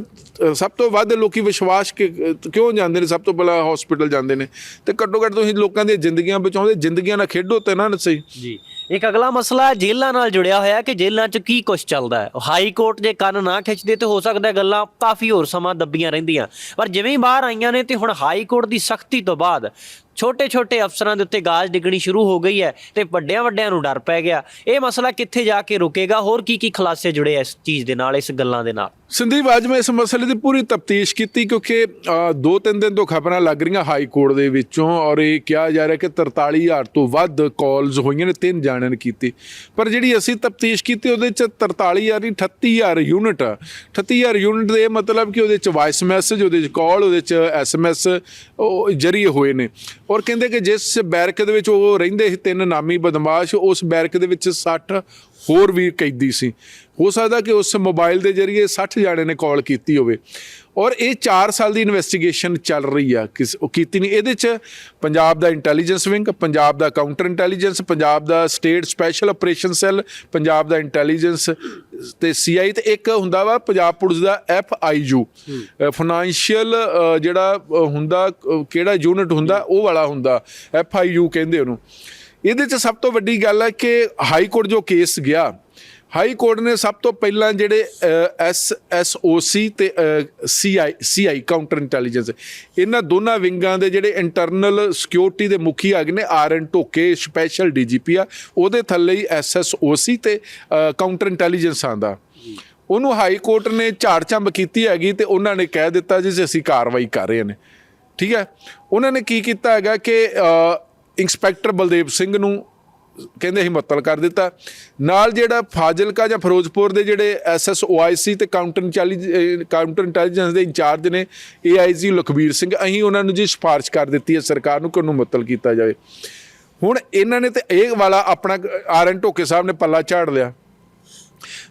ਸਭ ਤੋਂ ਵੱਧ ਲੋਕੀ ਵਿਸ਼ਵਾਸ ਕਿ ਕਿਉਂ ਜਾਂਦੇ ਨੇ? ਸਭ ਤੋਂ ਪਹਿਲਾਂ ਹਸਪੀਟਲ ਜਾਂਦੇ ਨੇ। ਤੇ ਘੱਟੋ ਘੱਟ ਤੁਸੀਂ ਲੋਕਾਂ ਦੀਆਂ ਜ਼ਿੰਦਗੀਆਂ ਬਚਾਉਂਦੇ ਜ਼ਿੰਦਗੀਆਂ ਨਾਲ ਖੇਡੋ ਤੇ ਨਾ ਸਹੀ। ਜੀ। ਇੱਕ ਅਗਲਾ ਮਸਲਾ ਜੇਲ੍ਹਾਂ ਨਾਲ ਜੁੜਿਆ ਹੋਇਆ ਕਿ ਜੇਲ੍ਹਾਂ 'ਚ ਕੀ ਕੁਝ ਚੱਲਦਾ ਹੈ। ਹਾਈ ਕੋਰਟ ਜੇ ਕੰਨ ਨਾ ਖਿੱਚਦੇ ਤੇ ਹੋ ਸਕਦਾ ਗੱਲਾਂ ਕਾਫੀ ਹੋਰ ਸਮਾਂ ਦੱਬੀਆਂ ਰਹਿੰਦੀਆਂ। ਪਰ ਜਿਵੇਂ ਹੀ ਬਾਹਰ ਆਈਆਂ ਨੇ ਤੇ ਹੁਣ ਹਾਈ ਕੋਰਟ ਦੀ ਸਖਤੀ ਤੋਂ ਬਾਅਦ ਛੋਟੇ ਛੋਟੇ ਅਫਸਰਾਂ ਦੇ ਉੱਤੇ ਗਾਜ ਡਿੱਗਣੀ ਸ਼ੁਰੂ ਹੋ ਗਈ ਹੈ ਤੇ ਵੱਡਿਆਂ ਵੱਡਿਆਂ ਨੂੰ ਡਰ ਪੈ ਗਿਆ। ਇਹ ਮਸਲਾ ਕਿੱਥੇ ਜਾ ਕੇ ਰੁਕੇਗਾ? ਹੋਰ ਕੀ ਕੀ ਖੁਲਾਸੇ ਜੁੜੇ ਇਸ ਚੀਜ਼ ਦੇ ਨਾਲ, ਇਸ ਗੱਲਾਂ ਦੇ ਨਾਲ? ਸੰਦੀਪ, ਅੱਜ ਮੈਂ ਇਸ ਮਸਲੇ ਦੀ ਪੂਰੀ ਤਫਤੀਸ਼ ਕੀਤੀ ਕਿਉਂਕਿ ਦੋ ਤਿੰਨ ਦਿਨ ਤੋਂ ਖਬਰਾਂ ਲੱਗ ਰਹੀਆਂ ਹਾਈ ਕੋਰਟ ਦੇ ਵਿੱਚੋਂ ਔਰ ਇਹ ਕਿਹਾ ਜਾ ਰਿਹਾ ਕਿ 43000 ਤੋਂ ਵੱਧ ਕਾਲਸ ਹੋਈਆਂ ਨੇ, ਤਿੰਨ ਜਾਣਿਆਂ ਨੇ ਕੀਤੀ। ਪਰ ਜਿਹੜੀ ਅਸੀਂ ਤਫਤੀਸ਼ ਕੀਤੀ, ਉਹਦੇ ਚ 43000 ਨਹੀਂ 38000 ਯੂਨਿਟ ਆ। 38000 ਯੂਨਿਟ ਦੇ ਮਤਲਬ ਕਿ ਉਹਦੇ ਚ ਵਾਇਸ ਮੈਸੇਜ ਉਹਦੇ ਚ ਕਾਲ ਉਹਦੇ ਚ ਐਸਐਮਐਸ ਉਹ ਜਰੀਏ ਹੋਏ ਨੇ। ਔਰ ਕਹਿੰਦੇ ਕਿ ਜਿਸ ਬੈਰਕ ਦੇ ਵਿੱਚ ਉਹ ਰਹਿੰਦੇ ਸੀ, ਤਿੰਨ ਨਾਮੀ ਬਦਮਾਸ਼, ਉਸ ਬੈਰਕ ਦੇ ਵਿੱਚ 60 ਹੋਰ ਵੀ ਕੈਦੀ ਸੀ। ਹੋ ਸਕਦਾ ਕਿ ਉਸ ਮੋਬਾਈਲ ਦੇ ਜ਼ਰੀਏ 60 ਜਾਣੇ ਨੇ ਕਾਲ ਕੀਤੀ ਹੋਵੇ। ਔਰ ਇਹ 4 ਸਾਲ ਦੀ ਇਨਵੈਸਟੀਗੇਸ਼ਨ ਚੱਲ ਰਹੀ ਆ, ਕਿਸ ਉਹ ਕੀਤੀ ਨਹੀਂ। ਇਹਦੇ ਚ ਪੰਜਾਬ ਦਾ ਇੰਟੈਲੀਜੈਂਸ ਵਿੰਗ ਪੰਜਾਬ ਦਾ ਕਾਊਂਟਰ ਇੰਟੈਲੀਜੈਂਸ ਪੰਜਾਬ ਦਾ state special operation cell Punjab ਦਾ ਇੰਟੈਲੀਜੈਂਸ ਤੇ ਸੀਆਈ ਤੇ ਇੱਕ ਹੁੰਦਾ ਵਾ ਪੰਜਾਬ ਪੁਲਿਸ ਦਾ ਐਫ ਆਈ ਯੂ ਫਾਈਨੈਂਸ਼ੀਅਲ ਜਿਹੜਾ ਹੁੰਦਾ ਕਿਹੜਾ ਯੂਨਿਟ ਹੁੰਦਾ, ਉਹ ਵਾਲਾ ਹੁੰਦਾ ਐਫ ਆਈ ਯੂ ਕਹਿੰਦੇ ਉਹਨੂੰ। ਇਹਦੇ ਚ ਸਭ ਤੋਂ ਵੱਡੀ ਗੱਲ ਹੈ ਕਿ ਹਾਈ ਕੋਰਟ ਜੋ ਕੇਸ ਗਿਆ ਹਾਈ ਕੋਰਟ ਨੇ ਸਭ ਤੋਂ ਪਹਿਲਾਂ ਜਿਹੜੇ ਐਸ ਐਸ ਓ ਸੀ ਤੇ ਸੀ ਆਈ ਸੀ ਆਈ ਕਾਊਂਟਰ ਇੰਟੈਲੀਜੈਂਸ ਇਹਨਾਂ ਦੋਨਾਂ ਵਿੰਗਾਂ ਦੇ ਜਿਹੜੇ ਇੰਟਰਨਲ ਸਿਕਿਉਰਿਟੀ ਦੇ ਮੁਖੀ ਹੈਗੇ ਨੇ, R N Dhoke special DGP ਆ, ਉਹਦੇ ਥੱਲੇ ਹੀ ਐਸ ਐਸ ਓ ਸੀ ਤੇ ਕਾਊਂਟਰ ਇੰਟੈਲੀਜੈਂਸ ਆਂਦਾ ਉਹਨੂੰ ਹਾਈ ਕੋਰਟ ਨੇ ਝਾੜ ਝੰਬ ਕੀਤੀ ਹੈਗੀ ਤੇ ਉਹਨਾਂ ਨੇ ਕਹਿ ਦਿੱਤਾ ਜੀ, ਅਸੀਂ ਕਾਰਵਾਈ ਕਰ ਰਹੇ ਨੇ। ਠੀਕ ਹੈ? ਉਹਨਾਂ ਨੇ ਕੀ ਕੀਤਾ ਹੈਗਾ ਕਿ ਇੰਸਪੈਕਟਰ ਬਲਦੇਵ ਸਿੰਘ ਨੂੰ ਕਹਿੰਦੇ ਅਸੀਂ ਮੁਅੱਤਲ ਕਰ ਦਿੱਤਾ। ਨਾਲ ਜਿਹੜਾ ਫਾਜ਼ਿਲਕਾ ਜਾਂ ਫਿਰੋਜ਼ਪੁਰ ਦੇ ਜਿਹੜੇ ਐਸਐਸਓਆਈਸੀ ਤੇ ਕਾਊਂਟਰ ਇੰਟੈਲੀਜੈਂਸ ਕਾਊਂਟਰ ਇੰਟੈਲੀਜੈਂਸ ਦੇ ਇੰਚਾਰਜ ਨੇ ਏਆਈਜੀ ਲਖਬੀਰ ਸਿੰਘ ਅਸੀਂ ਉਹਨਾਂ ਨੂੰ ਜੀ ਸਿਫਾਰਿਸ਼ ਕਰ ਦਿੱਤੀ ਹੈ ਸਰਕਾਰ ਨੂੰ ਕਿ ਉਹਨੂੰ ਮੁਅੱਤਲ ਕੀਤਾ ਜਾਵੇ। ਹੁਣ ਇਹਨਾਂ ਨੇ ਤੇ ਇਹ ਵਾਲਾ ਆਪਣਾ ਆਰ ਐਨ ਢੋਕੇ ਸਾਹਿਬ ਨੇ ਪੱਲਾ ਝਾੜ ਲਿਆ।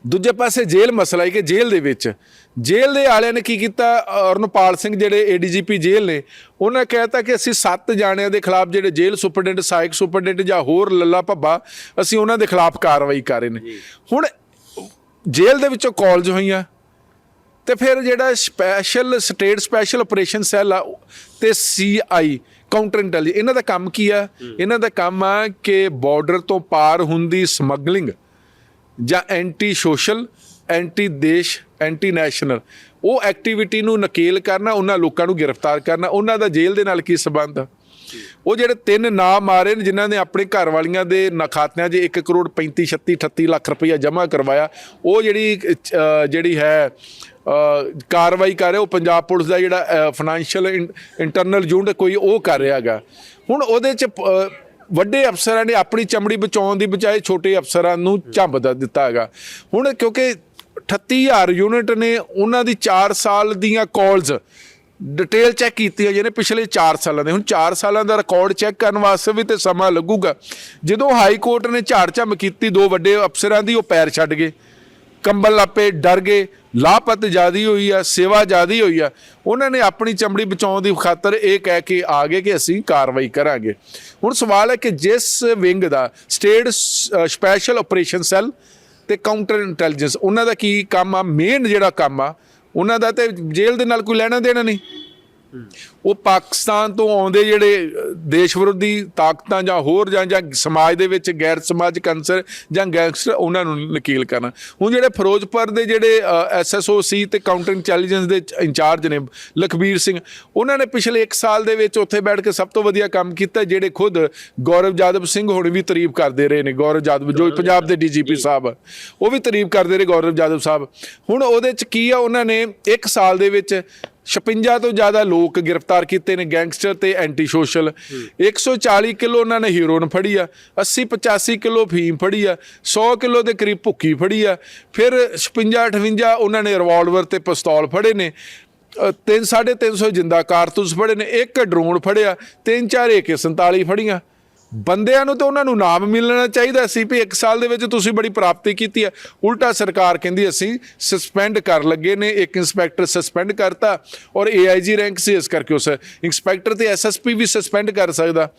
ਦੂਜੇ ਪਾਸੇ ਜੇਲ੍ਹ ਮਸਲਾ ਹੈ ਕਿ ਜੇਲ੍ਹ ਦੇ ਵਿੱਚ ਜੇਲ੍ਹ ਦੇ ਆਲਿਆਂ ਨੇ ਕੀ ਕੀਤਾ? ਅਰਨਪਾਲ ਸਿੰਘ ਜਿਹੜੇ ਏਡੀਜੀਪੀ ਜੇਲ੍ਹ ਨੇ ਉਹਨਾਂ ਕਹਿਤਾ ਕਿ ਅਸੀਂ ਸੱਤ ਜਾਣਿਆਂ ਦੇ ਖਿਲਾਫ ਜਿਹੜੇ ਜੇਲ੍ਹ ਸੁਪਰਡੈਂਟ ਸਾਇਕ ਸੁਪਰਡੈਂਟ ਜਾਂ ਹੋਰ ਲੱਲਾ ਭੱਬਾ ਅਸੀਂ ਉਹਨਾਂ ਦੇ ਖਿਲਾਫ ਕਾਰਵਾਈ ਕਰ ਰਹੇ ਨੇ। ਹੁਣ ਜੇਲ੍ਹ ਦੇ ਵਿੱਚੋਂ ਕਾਲਜ ਹੋਈਆਂ ਤੇ ਫਿਰ ਜਿਹੜਾ special state special operation cell ਆ ਤੇ ਸੀਆਈ ਕਾਊਂਟਰ ਇੰਟੈਲੀਜੈਂਸ ਇਹਨਾਂ ਦਾ ਕੰਮ ਕੀ ਆ? ਇਹਨਾਂ ਦਾ ਕੰਮ ਆ ਕਿ ਬਾਰਡਰ ਤੋਂ ਪਾਰ ਹੁੰਦੀ ਸਮਗਲਿੰਗ ਜਾਂ ਐਂਟੀ ਸੋਸ਼ਲ ਐਂਟੀ ਦੇਸ਼ ਐਂਟੀ ਨੈਸ਼ਨਲ ਉਹ ਐਕਟੀਵਿਟੀ ਨੂੰ ਨਕੇਲ ਕਰਨਾ ਉਹਨਾਂ ਲੋਕਾਂ ਨੂੰ ਗ੍ਰਿਫਤਾਰ ਕਰਨਾ ਉਹਨਾਂ ਦਾ ਜੇਲ੍ਹ ਦੇ ਨਾਲ ਕੀ ਸੰਬੰਧ? ਆ ਉਹ ਜਿਹੜੇ ਤਿੰਨ ਨਾਮ ਮਾਰੇ ਨੇ ਜਿਨ੍ਹਾਂ ਨੇ ਆਪਣੇ ਘਰ ਵਾਲੀਆਂ ਦੇ ਨ- ਖਾਤਿਆਂ 'ਚ 1 ਕਰੋੜ 35 36 38 ਲੱਖ ਰੁਪਈਆ ਜਮ੍ਹਾਂ ਕਰਵਾਇਆ। ਉਹ ਜਿਹੜੀ ਜਿਹੜੀ ਹੈ ਕਾਰਵਾਈ ਕਰ ਰਿਹਾ ਉਹ ਪੰਜਾਬ ਪੁਲਿਸ ਦਾ ਜਿਹੜਾ ਫਾਈਨੈਂਸ਼ੀਅਲ ਇੰਟਰਨਲ ਯੂਨਿਟ ਕੋਈ ਉਹ ਕਰ ਰਿਹਾ ਹੈਗਾ। ਹੁਣ ਉਹਦੇ 'ਚ ਅਹ, ਵੱਡੇ ਅਫਸਰਾਂ ਨੇ ਆਪਣੀ ਚਮੜੀ ਬਚਾਉਣ ਦੀ ਬਜਾਏ ਛੋਟੇ ਅਫਸਰਾਂ ਨੂੰ ਝੰਬ ਦਿੱਤਾ ਹੈਗਾ। ਹੁਣ ਕਿਉਂਕਿ 38000 ਯੂਨਿਟ ਨੇ ਉਹਨਾਂ ਦੀ 4 ਸਾਲ ਦੀਆਂ ਕਾਲਸ ਡਿਟੇਲ ਚੈੱਕ ਕੀਤੀ ਹੈ ਜਿਹਨੇ ਪਿਛਲੇ 4 ਸਾਲਾਂ ਦੇ। ਹੁਣ 4 ਸਾਲਾਂ ਦਾ ਰਿਕਾਰਡ ਚੈੱਕ ਕਰਨ ਵਾਸਤੇ ਵੀ ਤੇ ਸਮਾਂ ਲੱਗੂਗਾ। ਜਦੋਂ ਹਾਈ ਕੋਰਟ ਨੇ ਝਾੜ ਝੰਮ ਕੀਤੀ, ਦੋ ਵੱਡੇ ਅਫਸਰਾਂ ਦੀ ਉਹ ਪੈਰ ਛੱਡ ਗਏ। ਕੰਬਲ ਲਾਪੇ ਡਰ ਗਏ, ਲਾਪਤ ਜਿਆਦੀ ਹੋਈ ਆ, ਸੇਵਾ ਜਿਆਦੀ ਹੋਈ ਆ। ਉਹਨਾਂ ਨੇ ਆਪਣੀ ਚਮੜੀ ਬਚਾਉਣ ਦੀ ਖਾਤਰ ਇਹ ਕਹਿ ਕੇ ਆ ਗਏ ਕਿ ਅਸੀਂ ਕਾਰਵਾਈ ਕਰਾਂਗੇ। ਹੁਣ ਸਵਾਲ ਹੈ ਕਿ ਜਿਸ ਵਿੰਗ ਦਾ ਸਟੇਟ ਸਪੈਸ਼ਲ ਆਪਰੇਸ਼ਨ ਸੈੱਲ ਤੇ ਕਾਊਂਟਰ ਇੰਟੈਲੀਜੈਂਸ, ਉਹਨਾਂ ਦਾ ਕੀ ਕੰਮ ਆ? ਮੇਨ ਜਿਹੜਾ ਕੰਮ ਆ, ਉਹਨਾਂ ਦਾ ਤੇ ਜੇਲ੍ਹ ਦੇ ਨਾਲ ਕੋਈ ਲੈਣਾ ਦੇਣਾ ਨਹੀਂ। ਉਹ ਪਾਕਿਸਤਾਨ ਤੋਂ ਆਉਂਦੇ ਜਿਹੜੇ ਦੇਸ਼ ਵਿਰੋਧੀ ਤਾਕਤਾਂ ਜਾਂ ਹੋਰ ਜਾਂ ਜਾਂ ਸਮਾਜ ਦੇ ਵਿੱਚ ਗੈਰ ਸਮਾਜਿਕ ਅੰਸਰ ਜਾਂ ਗੈਂਗਸਟਰ ਉਹਨਾਂ ਨੂੰ ਨਕੀਲ ਕਰਨਾ। ਹੁਣ ਜਿਹੜੇ ਫਿਰੋਜ਼ਪੁਰ ਦੇ ਜਿਹੜੇ ਐਸਐਸਓ ਸੀ ਤੇ ਕਾਊਂਟਰ ਇੰਟੈਲੀਜੈਂਸ ਦੇ ਇੰਚਾਰਜ ਨੇ ਲਖਬੀਰ ਸਿੰਘ ਉਹਨਾਂ ਨੇ ਪਿਛਲੇ 1 ਸਾਲ ਦੇ ਵਿੱਚ ਉੱਥੇ ਬੈਠ ਕੇ ਸਭ ਤੋਂ ਵਧੀਆ ਕੰਮ ਕੀਤਾ ਜਿਹੜੇ ਖੁਦ ਗੌਰਵ ਜਾਦਵ ਸਿੰਘ ਹੁਣ ਵੀ ਤਾਰੀਫ ਕਰਦੇ ਰਹੇ ਨੇ ਗੌਰਵ ਜਾਦਵ ਜੋ ਪੰਜਾਬ ਦੇ ਡੀਜੀਪੀ ਸਾਹਿਬ ਉਹ ਵੀ ਤਾਰੀਫ ਕਰਦੇ ਰਹੇ ਗੌਰਵ ਜਾਦਵ ਸਾਹਿਬ। ਹੁਣ ਉਹਦੇ ਚ ਕੀ ਆ ਉਹਨਾਂ ਨੇ 1 ਸਾਲ ਦੇ ਵਿੱਚ 56 ਤੋਂ ਜ਼ਿਆਦਾ ਲੋਕ ਗ੍ਰਿਫਤਾਰ ਕੀਤੇ ਨੇ ਗੈਂਗਸਟਰ ਤੇ ਐਂਟੀ ਸੋਸ਼ਲ 140 ਕਿਲੋ ਉਹਨਾਂ ਨੇ ਹੀਰੋਇਨ ਫੜੀ ਆ 80 85 ਕਿਲੋ ਫੀਮ ਫੜੀ ਆ 100 ਕਿਲੋ ਦੇ ਕਰੀਬ ਭੁੱਕੀ ਫੜੀ ਆ। ਫਿਰ 56 58 ਉਹਨਾਂ ਨੇ ਰਿਵਾਲਵਰ ਤੇ ਪਿਸਤੌਲ ਫੜੇ ਨੇ। ਅ, ਤਿੰਨ ਸਾਢੇ 350 ਜਿੰਦਾ ਕਾਰਤੂਸ ਫੜੇ ਨੇ ਇੱਕ ਡਰੋਨ ਫੜਿਆ ਤਿੰਨ ਚਾਰ AK47 ਫੜੀਆਂ। ਬੰਦਿਆਂ ਨੂੰ ਤਾਂ ਉਹਨਾਂ ਨੂੰ ਨਾਮ ਮਿਲਣਾ ਚਾਹੀਦਾ ਸੀ ਵੀ ਇੱਕ ਸਾਲ ਦੇ ਵਿੱਚ ਤੁਸੀਂ ਬੜੀ ਪ੍ਰਾਪਤੀ ਕੀਤੀ ਹੈ। ਉਲਟਾ ਸਰਕਾਰ ਕਹਿੰਦੀ ਅਸੀਂ ਸਸਪੈਂਡ ਕਰ ਲੱਗੇ ਨੇ, ਇੱਕ ਇੰਸਪੈਕਟਰ ਸਸਪੈਂਡ ਕਰਤਾ ਔਰ AIG ਰੈਂਕ ਸੀ ਇਸ ਕਰਕੇ ਉਸ ਇੰਸਪੈਕਟਰ ਤੇ SSP ਵੀ ਸਸਪੈਂਡ ਕਰ ਸਕਦਾ।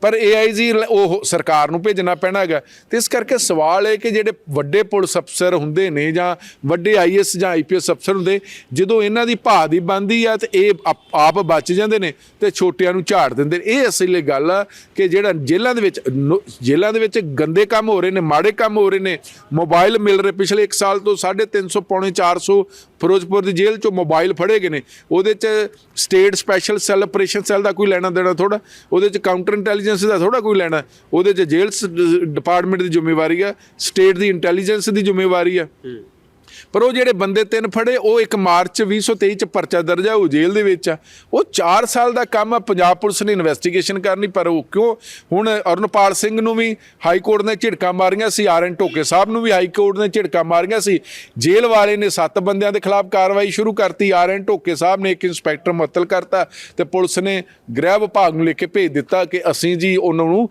ਪਰ AIG ਲ- ਉਹ ਸਰਕਾਰ ਨੂੰ ਭੇਜਣਾ ਪੈਣਾ ਹੈਗਾ। ਤੇ ਇਸ ਕਰਕੇ ਸਵਾਲ ਹੈ ਕਿ ਜਿਹੜੇ ਵੱਡੇ ਪੁਲਿਸ ਅਫਸਰ ਹੁੰਦੇ ਨੇ ਜਾਂ ਵੱਡੇ ਆਈਐਸ ਜਾਂ ਆਈਪੀਐਸ ਅਫਸਰ ਹੁੰਦੇ, ਜਦੋਂ ਇਹਨਾਂ ਦੀ ਭਾਅ ਦੀ ਬੰਦੀ ਆ ਤੇ ਇਹ ਆਪ- ਬਚ ਜਾਂਦੇ ਨੇ ਤੇ ਛੋਟਿਆਂ ਨੂੰ ਝਾੜ ਦਿੰਦੇ ਇਹ ਅਸਲੀ ਗੱਲ ਆ ਕਿ ਜਿਹੜਾ ਜੇਲ੍ਹਾਂ ਦੇ ਵਿੱਚ, ਨੋ- ਜੇਲ੍ਹਾਂ ਦੇ ਵਿੱਚ ਗੰਦੇ ਕੰਮ ਹੋ ਰਹੇ ਨੇ, ਮਾੜੇ ਕੰਮ ਹੋ ਰਹੇ ਨੇ। ਮੋਬਾਈਲ ਮਿਲ ਰਹੇ, ਪਿਛਲੇ 1 ਸਾਲ ਤੋਂ 350 ਪੌਣੇ 400 ਫਿਰੋਜ਼ਪੁਰ ਦੀ ਜੇਲ੍ਹ ਚੋਂ ਮੋਬਾਈਲ ਫੜੇ ਗਏ ਨੇ। ਉਹਦੇ ਚ state special cell, operation cell ਦਾ ਕੋਈ ਲੈਣਾ ਦੇਣਾ ਥੋੜਾ ਉਹਦੇ ਚ ਕਾਊਂਟਰ ਇੰਟੈਲੀਜੈਂਸ ਦਾ ਥੋੜਾ ਕੋਈ ਲੈਣਾ, ਉਹਦੇ ਚ ਜੇਲ੍ਹ ਡਿਪਾਰਟਮੈਂਟ ਦੀ ਜ਼ਿੰਮੇਵਾਰੀ ਆ, ਸਟੇਟ ਦੀ ਇੰਟੈਲੀਜੈਂਸ ਦੀ ਜ਼ਿੰਮੇਵਾਰੀ ਆ। ਪਰ ਉਹ ਜਿਹੜੇ ਬੰਦੇ ਤਿੰਨ ਫੜੇ ਉਹ ਇੱਕ ਮਾਰਚ 2023 ਚ ਪਰਚਾ ਦਰਜ ਆ ਉਹ ਜੇਲ੍ਹ ਦੇ ਵਿੱਚ ਆ। ਉਹ 4 ਸਾਲ ਦਾ ਕੰਮ ਆ ਪੰਜਾਬ ਪੁਲਿਸ ਨੇ ਇਨਵੈਸਟੀਗੇਸ਼ਨ ਕਰਨੀ ਪਰ ਉਹ ਕਿਉਂ? ਹੁਣ ਅਰੁਣਪਾਲ ਸਿੰਘ ਨੂੰ ਵੀ ਹਾਈ ਕੋਰਟ ਨੇ ਝਿੜਕਾਂ ਮਾਰੀਆਂ ਸੀ ਆਰ ਐਨ ਟੋਕੇ ਸਾਹਿਬ ਨੂੰ ਵੀ ਹਾਈ ਕੋਰਟ ਨੇ ਝਿੜਕਾਂ ਮਾਰੀਆਂ ਸੀ। ਜੇਲ੍ਹ ਵਾਲੇ ਨੇ ਸੱਤ ਬੰਦਿਆਂ ਦੇ ਖਿਲਾਫ ਕਾਰਵਾਈ ਸ਼ੁਰੂ ਕਰਤੀ ਆਰ ਐਨ ਟੋਕੇ ਸਾਹਿਬ ਨੇ ਇੱਕ ਇੰਸਪੈਕਟਰ ਮੁਅੱਤਲ ਕਰਤਾ ਤੇ ਪੁਲਿਸ ਨੇ ਗ੍ਰਹਿ ਵਿਭਾਗ ਨੂੰ ਲਿਖ ਕੇ ਭੇਜ ਦਿੱਤਾ ਕਿ ਅਸੀਂ ਜੀ ਉਹਨਾਂ ਨੂੰ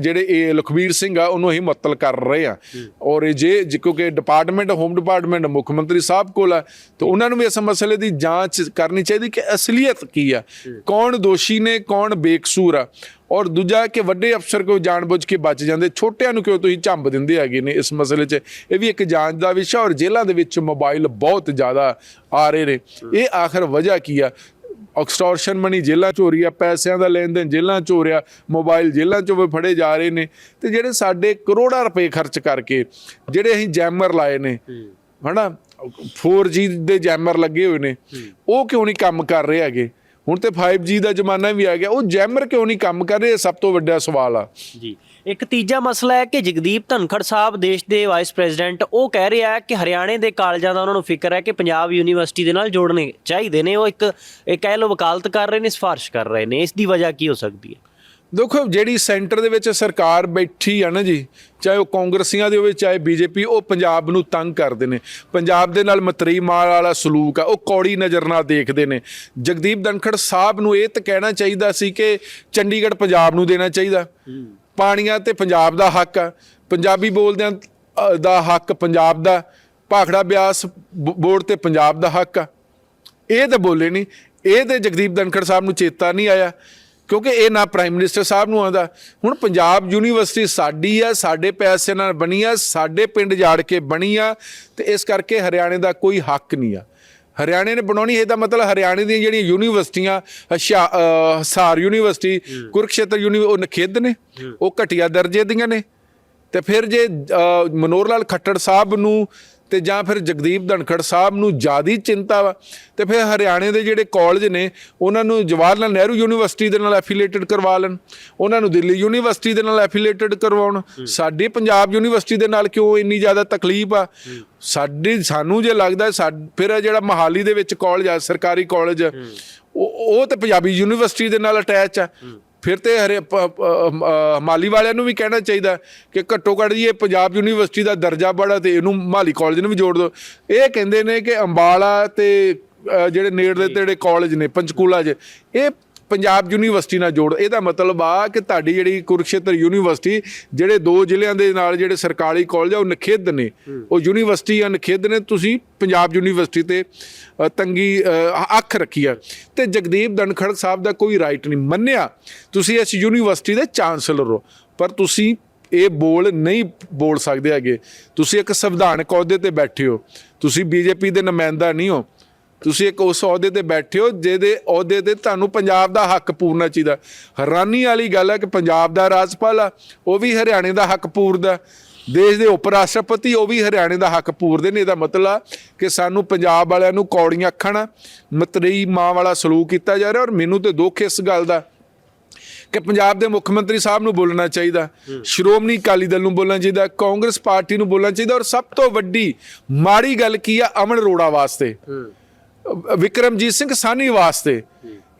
ਜਿਹੜੇ ਇਹ ਲਖਵੀਰ ਸਿੰਘ ਆ ਉਹਨੂੰ ਅਸੀਂ ਮੁਅੱਤਲ ਕਰ ਰਹੇ ਆ। ਔਰ ਇਹ ਜੇ ਜੇ- ਕਿਉਂਕਿ ਡਿਪਾਰਟਮੈਂਟ ਹੋਮ ਡਿਪਾਰਟਮੈਂਟ ਮੁੱਖ ਮੰਤਰੀ ਸਾਹਿਬ ਕੋਲ ਆ ਤੇ ਉਹਨਾਂ ਨੂੰ ਵੀ ਇਸ ਮਸਲੇ ਦੀ ਜਾਂਚ ਕਰਨੀ ਚਾਹੀਦੀ ਕਿ ਅਸਲੀਅਤ ਕੀ ਆ ਕੌਣ ਦੋਸ਼ੀ ਨੇ ਕੌਣ ਬੇਕਸੂਰ ਆ। ਔਰ ਦੂਜਾ ਕਿ ਵੱਡੇ ਅਫਸਰ ਕੋਈ ਜਾਣਬੁੱਝ ਕੇ ਬਚ ਜਾਂਦੇ ਛੋਟਿਆਂ ਨੂੰ ਕਿਉਂ ਤੁਸੀਂ ਝੰਬ ਦਿੰਦੇ ਹੈਗੇ ਨੇ ਇਸ ਮਸਲੇ 'ਚ? ਇਹ ਵੀ ਇੱਕ ਜਾਂਚ ਦਾ ਵਿਸ਼ਾ ਔਰ ਜੇਲ੍ਹਾਂ ਦੇ ਵਿੱਚ ਮੋਬਾਈਲ ਬਹੁਤ ਜ਼ਿਆਦਾ ਆ ਰਹੇ ਨੇ। ਇਹ ਆਖਰ ਵਜ੍ਹਾ ਕੀ ਆ? ਐਕਸਟੋਰਸ਼ਨ ਮਨੀ ਜੇਲ੍ਹਾਂ ਚ ਹੋ ਰਹੀ ਆ ਪੈਸਿਆਂ ਦਾ ਲੈਣ ਦੇਣ ਜੇਲ੍ਹਾਂ ਚ ਹੋ ਰਿਹਾ ਮੋਬਾਈਲ ਜੇਲ੍ਹਾਂ ਚੋਂ ਵੀ ਫੜੇ ਜਾ ਰਹੇ ਨੇ। ਤੇ ਜਿਹੜੇ ਸਾਡੇ ਕਰੋੜਾਂ ਰੁਪਏ ਖਰਚ ਕਰਕੇ ਜਿਹੜੇ ਅਸੀਂ ਜੈਮਰ ਲਾਏ ਨੇ ਹਨਾ? 4G ਦੇ ਜੈਮਰ ਲੱਗੇ ਹੋਏ ਨੇ। ਉਹ ਕਿਉਂ ਨਹੀਂ ਕੰਮ ਕਰ ਰਹੇ ਹੈਗੇ? ਹੁਣ ਤੇ 5G ਦਾ ਜ਼ਮਾਨਾ ਵੀ ਆ ਗਿਆ। ਉਹ ਜੈਮਰ ਕਿਉਂ ਨਹੀਂ ਕੰਮ ਕਰ ਰਹੇ? ਸਭ ਤੋਂ ਵੱਡਾ ਸਵਾਲ ਆ। ਜੀ। ਇੱਕ ਤੀਜਾ ਮਸਲਾ ਹੈ ਕਿ ਜਗਦੀਪ ਧਨਖੜ ਸਾਹਿਬ ਦੇਸ਼ ਦੇ ਵਾਈਸ ਪ੍ਰੈਜ਼ੀਡੈਂਟ ਉਹ ਕਹਿ ਰਿਹਾ ਹੈ ਕਿ ਹਰਿਆਣੇ ਦੇ ਕਾਲਜਾਂ ਦਾ ਉਹਨਾਂ ਨੂੰ ਫਿਕਰ ਹੈ ਕਿ ਪੰਜਾਬ ਯੂਨੀਵਰਸਿਟੀ ਦੇ ਨਾਲ ਜੋੜਨੇ ਚਾਹੀਦੇ ਨੇ। ਉਹ ਇੱਕ ਇਹ ਕਹਿ ਲੋ ਵਕਾਲਤ ਕਰ ਰਹੇ ਨੇ, ਸਿਫਾਰਿਸ਼ ਕਰ ਰਹੇ ਨੇ। ਇਸ ਦੀ ਵਜ੍ਹਾ ਕੀ ਹੋ ਸਕਦੀ ਹੈ? ਦੇਖੋ ਜਿਹੜੀ ਸੈਂਟਰ ਦੇ ਵਿੱਚ ਸਰਕਾਰ ਬੈਠੀ ਆ ਨਾ ਜੀ, ਚਾਹੇ ਉਹ ਕਾਂਗਰਸੀਆਂ ਦੇ ਹੋਵੇ, ਚਾਹੇ ਬੀਜੇਪੀ, ਉਹ ਪੰਜਾਬ ਨੂੰ ਤੰਗ ਕਰਦੇ ਨੇ। ਪੰਜਾਬ ਦੇ ਨਾਲ ਮਤਰੀ ਮਾਲ ਵਾਲਾ ਸਲੂਕ ਆ, ਉਹ ਕੌੜੀ ਨਜ਼ਰ ਨਾਲ ਦੇਖਦੇ ਨੇ। ਜਗਦੀਪ ਦਨਖੜ ਸਾਹਿਬ ਨੂੰ ਇਹ ਤਾਂ ਕਹਿਣਾ ਚਾਹੀਦਾ ਸੀ ਕਿ ਚੰਡੀਗੜ੍ਹ ਪੰਜਾਬ ਨੂੰ ਦੇਣਾ ਚਾਹੀਦਾ। ਪਾਣੀਆਂ ਤੇ ਪੰਜਾਬ ਦਾ ਹੱਕ ਆ। ਪੰਜਾਬੀ ਬੋਲਦਿਆਂ ਦਾ ਹੱਕ ਪੰਜਾਬ ਦਾ। ਭਾਖੜਾ ਬਿਆਸ ਬ- ਬੋਰਡ ਤੇ ਪੰਜਾਬ ਦਾ ਹੱਕ ਆ। ਇਹ ਤਾਂ ਬੋਲੇ ਨਹੀਂ ਇਹ ਤੇ ਜਗਦੀਪ ਦਨਖੜ ਸਾਹਿਬ ਨੂੰ ਚੇਤਾ ਨਹੀਂ ਆਇਆ। ਕਿਉਂਕਿ ਇਹ ਨਾ ਪ੍ਰਾਈਮ ਮਿਨਿਸਟਰ ਸਾਹਿਬ ਨੂੰ ਆਉਂਦਾ। ਹੁਣ ਪੰਜਾਬ ਯੂਨੀਵਰਸਿਟੀ ਸਾਡੀ ਆ ਸਾਡੇ ਪੈਸੇ ਨਾਲ ਬਣੀ ਆ ਸਾਡੇ ਪਿੰਡ ਜਾੜ ਕੇ ਬਣੀ ਆ ਤੇ ਇਸ ਕਰਕੇ ਹਰਿਆਣੇ ਦਾ ਕੋਈ ਹੱਕ ਨਹੀਂ ਆ। ਹਰਿਆਣੇ ਨੇ ਬਣਾਉਣੀ ਇਹਦਾ ਮਤਲਬ ਹਰਿਆਣੇ ਦੀਆਂ ਜਿਹੜੀਆਂ ਯੂਨੀਵਰਸਿਟੀਆਂ ਹਿਸਾਰ ਯੂਨੀਵਰਸਿਟੀ ਕੁਰਕਸ਼ੇਤਰ ਯੂਨੀ ਉਹ ਨਖੇਦ ਨੇ ਉਹ ਘਟੀਆ ਦਰਜੇ ਦੀਆਂ ਨੇ। ਤੇ ਫਿਰ ਜੇ ਅਹ, ਮਨੋਹਰ ਲਾਲ ਖੱਟੜ ਸਾਹਿਬ ਨੂੰ ਤੇ ਜਾਂ ਫਿਰ ਜਗਦੀਪ ਧਨਖੜ ਸਾਹਿਬ ਨੂੰ ਜਿਆਦੀ ਚਿੰਤਾ ਵਾ ਤੇ ਫਿਰ ਹਰਿਆਣੇ ਦੇ ਜਿਹੜੇ ਕਾਲਜ ਨੇ ਉਹਨਾਂ ਨੂੰ ਜਵਾਹਰ ਲਾਲ ਨਹਿਰੂ ਯੂਨੀਵਰਸਿਟੀ ਦੇ ਨਾਲ ਐਫੀਲੀਏਟਡ ਕਰਵਾ ਲੈਣ ਉਹਨਾਂ ਨੂੰ ਦਿੱਲੀ ਯੂਨੀਵਰਸਿਟੀ ਦੇ ਨਾਲ ਐਫੀਲੀਏਟਡ ਕਰਵਾਉਣ। ਸਾਡੀ ਪੰਜਾਬ ਯੂਨੀਵਰਸਿਟੀ ਦੇ ਨਾਲ ਕਿਉਂ ਇੰਨੀ ਜ਼ਿਆਦਾ ਤਕਲੀਫ ਆ? ਸਾਡੀ ਸਾਨੂੰ ਜੇ ਲੱਗਦਾ ਫਿਰ ਜਿਹੜਾ ਮਹਾਲੀ ਦੇ ਵਿੱਚ ਕਾਲਜ ਆ ਸਰਕਾਰੀ ਕਾਲਜ ਉਹ ਉਹ ਤੇ ਪੰਜਾਬੀ ਯੂਨੀਵਰਸਿਟੀ ਦੇ ਨਾਲ ਅਟੈਚ ਆ। ਫਿਰ ਤੇ ਹਰੇ ਪ- ਮਾਲੀ ਵਾਲਿਆਂ ਨੂੰ ਵੀ ਕਹਿਣਾ ਚਾਹੀਦਾ ਕਿ ਘੱਟੋ ਘੱਟ ਜੀ ਇਹ ਪੰਜਾਬ ਯੂਨੀਵਰਸਿਟੀ ਦਾ ਦਰਜਾ ਬੜਾ ਤੇ ਇਹਨੂੰ ਮਾਲੀ ਕਾਲਜ ਨੂੰ ਵੀ ਜੋੜ ਦਿਓ। ਇਹ ਕਹਿੰਦੇ ਨੇ ਕਿ ਅੰਬਾਲਾ ਤੇ ਜਿਹੜੇ ਨੇੜਲੇ ਤੇੜੇ ਕਾਲਜ ਨੇ, ਪੰਚਕੂਲਾ 'ਚ, ਇਹ ਪੰਜਾਬ ਯੂਨੀਵਰਸਿਟੀ ਨਾਲ ਜੋੜ। ਇਹਦਾ ਮਤਲਬ ਆ ਕਿ ਤੁਹਾਡੀ ਜਿਹੜੀ ਕੁਰਕਸ਼ੇਤਰ ਯੂਨੀਵਰਸਿਟੀ ਜਿਹੜੇ ਦੋ ਜ਼ਿਲ੍ਹਿਆਂ ਦੇ ਨਾਲ ਜਿਹੜੇ ਸਰਕਾਰੀ ਕਾਲਜ ਆ ਉਹ ਨਖਿੱਧ ਨੇ। ਉਹ ਯੂਨੀਵਰਸਿਟੀ ਆ ਨਖਿੱਧ ਨੇ। ਤੁਸੀਂ ਪੰਜਾਬ ਯੂਨੀਵਰਸਿਟੀ ਤੇ ਤੰਗੀ ਅੱਖ ਰੱਖੀ ਆ। ਤੇ ਜਗਦੀਪ ਧਨਖੜ ਸਾਹਿਬ ਦਾ ਕੋਈ ਰਾਈਟ ਨਹੀਂ। ਮੰਨਿਆ ਤੁਸੀਂ ਇਸ ਯੂਨੀਵਰਸਿਟੀ ਦੇ ਚਾਂਸਲਰ ਹੋ। ਪਰ ਤੁਸੀਂ ਇਹ ਬੋਲ ਨਹੀਂ ਬੋਲ ਸਕਦੇ ਹੈਗੇ। ਤੁਸੀਂ ਇੱਕ ਸੰਵਿਧਾਨਕ ਅਹੁਦੇ ਤੇ ਬੈਠੇ ਹੋ। ਤੁਸੀਂ ਬੀਜੇਪੀ ਦੇ ਨੁਮਾਇੰਦਾ ਨਹੀਂ ਹੋ। ਤੁਸੀਂ ਇੱਕ ਉਸ ਅਹੁਦੇ ਤੇ ਬੈਠੇ ਹੋ ਜਿਹਦੇ ਅਹੁਦੇ ਤੇ ਤੁਹਾਨੂੰ ਪੰਜਾਬ ਦਾ ਹੱਕ ਪੂਰਨਾ ਚਾਹੀਦਾ। ਹੈਰਾਨੀ ਵਾਲੀ ਗੱਲ ਹੈ ਕਿ ਪੰਜਾਬ ਦਾ ਰਾਜਪਾਲ ਆ ਉਹ ਵੀ ਹਰਿਆਣੇ ਦਾ ਹੱਕ ਪੂਰਦਾ। ਦੇਸ਼ ਦੇ ਉਪ ਰਾਸ਼ਟਰਪਤੀ ਉਹ ਵੀ ਹਰਿਆਣੇ ਦਾ ਹੱਕ ਪੂਰਦੇ ਨੇ। ਇਹਦਾ ਮਤਲਬ ਆ ਕਿ ਸਾਨੂੰ ਪੰਜਾਬ ਵਾਲਿਆਂ ਨੂੰ ਕੌੜੀਆਂ ਅੱਖਾਂ ਨਾਲ ਮਤਰੇਈ ਮਾਂ ਵਾਲਾ ਸਲੂਕ ਕੀਤਾ ਜਾ ਰਿਹਾ ਔਰ ਮੈਨੂੰ ਤੇ ਦੁੱਖ ਇਸ ਗੱਲ ਦਾ ਕਿ ਪੰਜਾਬ ਦੇ ਮੁੱਖ ਮੰਤਰੀ ਸਾਹਿਬ ਨੂੰ ਬੋਲਣਾ ਚਾਹੀਦਾ। ਸ਼੍ਰੋਮਣੀ ਅਕਾਲੀ ਦਲ ਨੂੰ ਬੋਲਣਾ ਚਾਹੀਦਾ। ਕਾਂਗਰਸ ਪਾਰਟੀ ਨੂੰ ਬੋਲਣਾ ਚਾਹੀਦਾ। ਔਰ ਸਭ ਤੋਂ ਵੱਡੀ ਮਾੜੀ ਗੱਲ ਕੀ ਆ? ਅਮਨ ਅਰੋੜਾ ਵਾਸਤੇ। ਵਿਕਰਮਜੀਤ ਸਿੰਘ ਸਾਨੀ ਵਾਸਤੇ।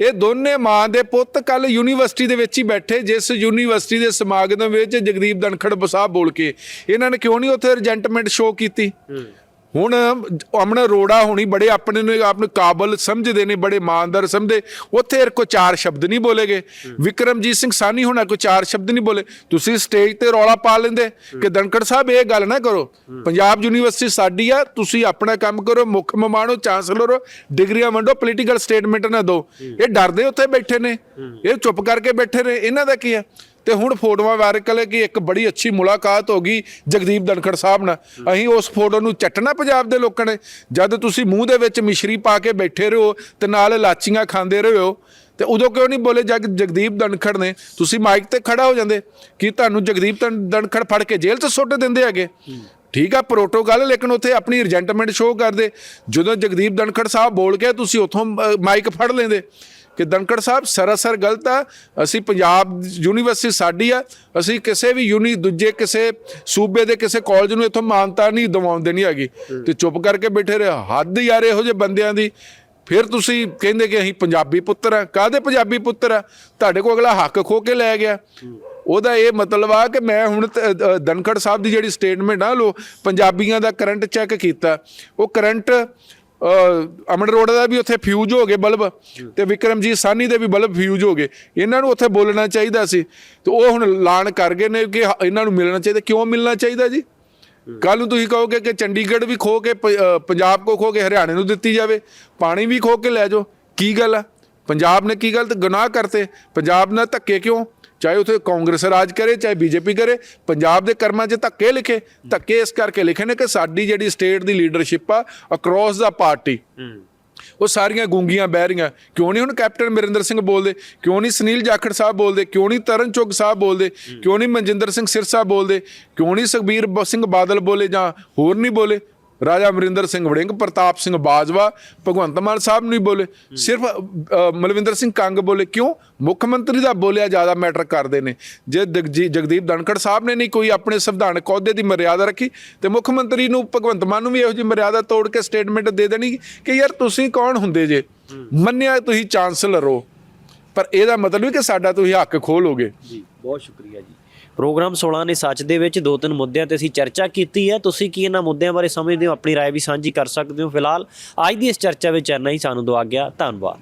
ਇਹ ਦੋਨੇ ਮਾਂ ਦੇ ਪੁੱਤ ਕੱਲ ਯੂਨੀਵਰਸਿਟੀ ਦੇ ਵਿੱਚ ਹੀ ਬੈਠੇ, ਜਿਸ ਯੂਨੀਵਰਸਿਟੀ ਦੇ ਸਮਾਗਮ ਵਿੱਚ ਜਗਦੀਪ ਧਨਖੜ ਸਾਹਿਬ ਬੋਲ ਕੇ। ਇਹਨਾਂ ਨੇ ਕਿਉਂ ਨਹੀਂ ਉੱਥੇ ਰਿਜੈਂਟਮੈਂਟ ਸ਼ੋਅ ਕੀਤੀ? ਹੁਣ ਅਮਨ ਅਰੋੜਾ ਹੋਣੀ ਬੜੇ ਆਪਣੇ ਨੂੰ, ਆਪ ਨੂੰ ਕਾਬਲ ਸਮਝਦੇ ਨੇ, ਬੜੇ ਇਮਾਨਦਾਰ ਸਮਝਦੇ। ਉੱਥੇ ਇਹ ਕੋ ਚਾਰ ਸ਼ਬਦ ਨਹੀਂ ਬੋਲੇਗੇ ਵਿਕਰਮਜੀਤ ਸਿੰਘ ਸਾਨੀ ਹੋਣਾ ਕੋ ਚਾਰ ਸ਼ਬਦ ਨਹੀਂ ਬੋਲੇ। ਤੁਸੀਂ ਸਟੇਜ ਤੇ ਰੌਲਾ ਪਾ ਲੈਂਦੇ ਕਿ ਦਨਕੜ ਸਾਹਿਬ ਇਹ ਗੱਲ ਨਾ ਕਰੋ। ਪੰਜਾਬ ਯੂਨੀਵਰਸਿਟੀ ਸਾਡੀ ਆ, ਤੁਸੀਂ ਆਪਣਾ ਕੰਮ ਕਰੋ, ਮੁੱਖ ਮਹਿਮਾਨ ਹੋ ਚਾਂਸਲਰ ਹੋ, ਡਿਗਰੀਆਂ ਵੰਡੋ ਪੋਲੀਟੀਕਲ ਸਟੇਟਮੈਂਟ ਨਾ ਦਿਓ। ਇਹ ਡਰਦੇ ਉੱਥੇ ਬੈਠੇ ਨੇ। ਇਹ ਚੁੱਪ ਕਰਕੇ ਬੈਠੇ ਨੇ। ਇਹਨਾਂ ਦਾ ਕੀ ਆ? ਤੇ ਹੁਣ ਫੋਟੋਆਂ ਵਾਇਰਲ ਹੈ ਕਿ ਇੱਕ ਬੜੀ ਅੱਛੀ ਮੁਲਾਕਾਤ ਹੋ ਗਈ ਜਗਦੀਪ ਦਨਖੜ ਸਾਹਿਬ ਨਾਲ। ਅਸੀਂ ਉਸ ਫੋਟੋ ਨੂੰ ਚੱਟਣਾ ਪੰਜਾਬ ਦੇ ਲੋਕਾਂ ਨੇ। ਜਦ ਤੁਸੀਂ ਮੂੰਹ ਦੇ ਵਿੱਚ ਮਿਸ਼ਰੀ ਪਾ ਕੇ ਬੈਠੇ ਰਹੋ ਤੇ ਨਾਲ ਲਾਚੀਆਂ ਖਾਂਦੇ ਰਹੋ ਤੇ ਉਦੋਂ ਕਿਉਂ ਨਹੀਂ ਬੋਲੇ ਜਗ ਜਗਦੀਪ ਦਨਖੜ ਨੇ? ਤੁਸੀਂ ਮਾਈਕ ਤੇ ਖੜਾ ਹੋ ਜਾਂਦੇ। ਕਿ ਤੁਹਾਨੂੰ ਜਗਦੀਪ ਧਨ- ਧਨਖੜ ਫੜ ਕੇ ਜੇਲ੍ਹ 'ਚ ਸੁੱਟ ਦਿੰਦੇ ਹੈਗੇ? ਠੀਕ ਆ ਪ੍ਰੋਟੋਕਾਲ ਲੇਕਿਨ ਉੱਥੇ ਆਪਣੀ ਰਿਜੈਂਟਮੈਂਟ ਸ਼ੋਅ ਕਰਦੇ। ਜਦੋਂ ਜਗਦੀਪ ਦਨਖੜ ਸਾਹਿਬ ਬੋਲ ਕੇ ਤੁਸੀਂ ਉੱਥੋਂ ਅ, ਮਾਈਕ ਫੜ ਲੈਂਦੇ। ਕਿ ਧਨਖੜ ਸਾਹਿਬ, ਸਰਾਸਰ ਗਲਤ ਆ। ਅਸੀਂ ਪੰਜਾਬ ਯੂਨੀਵਰਸਿਟੀ ਸਾਡੀ ਆ। ਅਸੀਂ ਕਿਸੇ ਵੀ ਯੂਨੀ ਦੂਜੇ ਕਿਸੇ ਸੂਬੇ ਦੇ ਕਿਸੇ ਕਾਲਜ ਨੂੰ ਇੱਥੋਂ ਮਾਨਤਾ ਨਹੀਂ ਦਿਵਾਉਂਦੇ ਨਹੀਂ ਹੈਗੀ। ਤੇ ਚੁੱਪ ਕਰਕੇ ਬੈਠੇ ਰਹੇ। ਹੱਦ ਯਾਰ ਇਹੋ ਜਿਹੇ ਬੰਦਿਆਂ ਦੀ। ਫਿਰ ਤੁਸੀਂ ਕਹਿੰਦੇ ਕਿ ਅਸੀਂ ਪੰਜਾਬੀ ਪੁੱਤਰ ਆ। ਕਾਹਦੇ ਪੰਜਾਬੀ ਪੁੱਤਰ ਆ? ਤੁਹਾਡੇ ਕੋਲ ਅਗਲਾ ਹੱਕ ਖੋ ਕੇ ਲੈ ਗਿਆ। ਉਹਦਾ ਇਹ ਮਤਲਬ ਆ ਕਿ ਮੈਂ ਹੁਣ ਤ- ਸਾਹਿਬ ਦੀ ਜਿਹੜੀ ਸਟੇਟਮੈਂਟ ਆ, ਲੋ, ਪੰਜਾਬੀਆਂ ਦਾ ਕਰੰਟ ਚੈੱਕ ਕੀਤਾ। ਉਹ ਕਰੰਟ ਅਮਨ ਰੋਡ ਦਾ ਵੀ ਉੱਥੇ ਫਿਊਜ਼ ਹੋ ਗਏ ਬਲਬ ਤੇ ਵਿਕਰਮਜੀਤ ਸਾਨੀ ਦੇ ਵੀ ਬਲਬ ਫਿਊਜ਼ ਹੋ ਗਏ। ਇਹਨਾਂ ਨੂੰ ਉੱਥੇ ਬੋਲਣਾ ਚਾਹੀਦਾ ਸੀ। ਤੇ ਉਹ ਹੁਣ ਐਲਾਨ ਕਰ ਗਏ ਨੇ ਕਿ ਇਹਨਾਂ ਨੂੰ ਮਿਲਣਾ ਚਾਹੀਦਾ। ਕਿਉਂ ਮਿਲਣਾ ਚਾਹੀਦਾ ਜੀ? ਕੱਲ ਨੂੰ ਤੁਸੀਂ ਕਹੋਗੇ ਕਿ ਚੰਡੀਗੜ੍ਹ ਵੀ ਖੋ ਕੇ ਪੰਜਾਬ ਕੋ ਖੋ ਕੇ ਹਰਿਆਣੇ ਨੂੰ ਦਿੱਤੀ ਜਾਵੇ। ਪਾਣੀ ਵੀ ਖੋ ਕੇ ਲੈ ਜਾਓ। ਕੀ ਗੱਲ ਆ? ਪੰਜਾਬ ਨੇ ਕੀ ਗਲਤ ਗੁਨਾਹ ਕਰਤੇ? ਪੰਜਾਬ ਨਾਲ ਧੱਕੇ ਕਿਉਂ? ਚਾਹੇ ਉਥੇ ਕਾਂਗਰਸ ਰਾਜ ਕਰੇ ਚਾਹੇ ਬੀਜੇਪੀ ਕਰੇ ਪੰਜਾਬ ਦੇ ਕਰਮਾਂ 'ਚ ਧੱਕੇ ਲਿਖੇ। ਧੱਕੇ ਇਸ ਕਰਕੇ ਲਿਖੇ ਨੇ ਕਿ ਸਾਡੀ ਜਿਹੜੀ ਸਟੇਟ ਦੀ ਲੀਡਰਸ਼ਿਪ ਆ ਅਕ੍ਰੋਸ ਦਾ ਪਾਰਟੀ ਉਹ ਸਾਰੀਆਂ ਗੂੰਗੀਆਂ ਬਹਿ ਰਹੀਆਂ। ਕਿਉਂ ਨਹੀਂ ਹੁਣ ਕੈਪਟਨ ਅਮਰਿੰਦਰ ਸਿੰਘ ਬੋਲਦੇ? ਕਿਉਂ ਨਹੀਂ ਸੁਨੀਲ ਜਾਖੜ ਸਾਹਿਬ ਬੋਲਦੇ? ਕਿਉਂ ਨਹੀਂ ਤਰਨ ਚੁੱਗ ਸਾਹਿਬ ਬੋਲਦੇ? ਕਿਉਂ ਨਹੀਂ ਮਨਜਿੰਦਰ ਸਿੰਘ ਸਿਰਸਾ ਬੋਲਦੇ? ਕਿਉਂ ਨਹੀਂ ਸੁਖਬੀਰ ਸਿੰਘ ਬਾਦਲ ਬੋਲੇ ਜਾਂ ਹੋਰ ਨਹੀਂ ਬੋਲੇ? ਰਾਜਾ ਅਮਰਿੰਦਰ ਸਿੰਘ ਵੜਿੰਗ, ਪ੍ਰਤਾਪ ਸਿੰਘ ਬਾਜਵਾ, ਭਗਵੰਤ ਮਾਨ ਸਾਹਿਬ ਨਹੀਂ ਬੋਲੇ। ਸਿਰਫ ਮਲਵਿੰਦਰ ਸਿੰਘ ਕੰਗ ਬੋਲੇ। ਕਿਉਂ? ਮੁੱਖ ਮੰਤਰੀ ਦਾ ਬੋਲਿਆ ਜ਼ਿਆਦਾ ਮੈਟਰ ਕਰਦੇ ਨੇ। ਜੇ ਜਗਜੀ- ਜਗਦੀਪ ਦਨਖੜ ਸਾਹਿਬ ਨੇ ਨਹੀਂ ਕੋਈ ਆਪਣੇ ਸੰਵਿਧਾਨਕ ਅਹੁਦੇ ਦੀ ਮਰਿਆਦਾ ਰੱਖੀ, ਤੇ ਮੁੱਖ ਮੰਤਰੀ ਨੂੰ, ਭਗਵੰਤ ਮਾਨ ਨੂੰ ਵੀ ਇਹੋ ਜਿਹੀ ਮਰਿਆਦਾ ਤੋੜ ਕੇ ਸਟੇਟਮੈਂਟ ਦੇ ਦੇਣੀ ਕਿ ਯਾਰ ਤੁਸੀਂ ਕੌਣ ਹੁੰਦੇ ਜੇ? ਮੰਨਿਆ ਤੁਸੀਂ ਚਾਂਸਲਰ ਹੋ। ਪਰ ਇਹਦਾ ਮਤਲਬ ਵੀ ਕਿ ਸਾਡਾ ਤੁਸੀਂ ਹੱਕ ਖੋਲੋਗੇ ਜੀ, ਬਹੁਤ ਸ਼ੁਕਰੀਆ ਜੀ। ਪ੍ਰੋਗਰਾਮ 16 ਨੇ ਸੱਚ ਦੇ ਵਿੱਚ ਦੋ ਤਿੰਨ ਮੁੱਦਿਆਂ ਤੇ ਅਸੀਂ ਚਰਚਾ ਕੀਤੀ ਹੈ ਤੁਸੀਂ ਕੀ ਇਹਨਾਂ ਮੁੱਦਿਆਂ ਬਾਰੇ ਸਮਝਦੇ ਹੋ ਆਪਣੀ رائے ਵੀ ਸਾਂਝੀ ਕਰ ਸਕਦੇ ਹੋ ਫਿਲਹਾਲ ਅੱਜ ਦੀ ਇਸ ਚਰਚਾ ਵਿੱਚ ਇੰਨਾ ਹੀ ਸਾਨੂੰ ਦੁਆ ਗਿਆ ਧੰਨਵਾਦ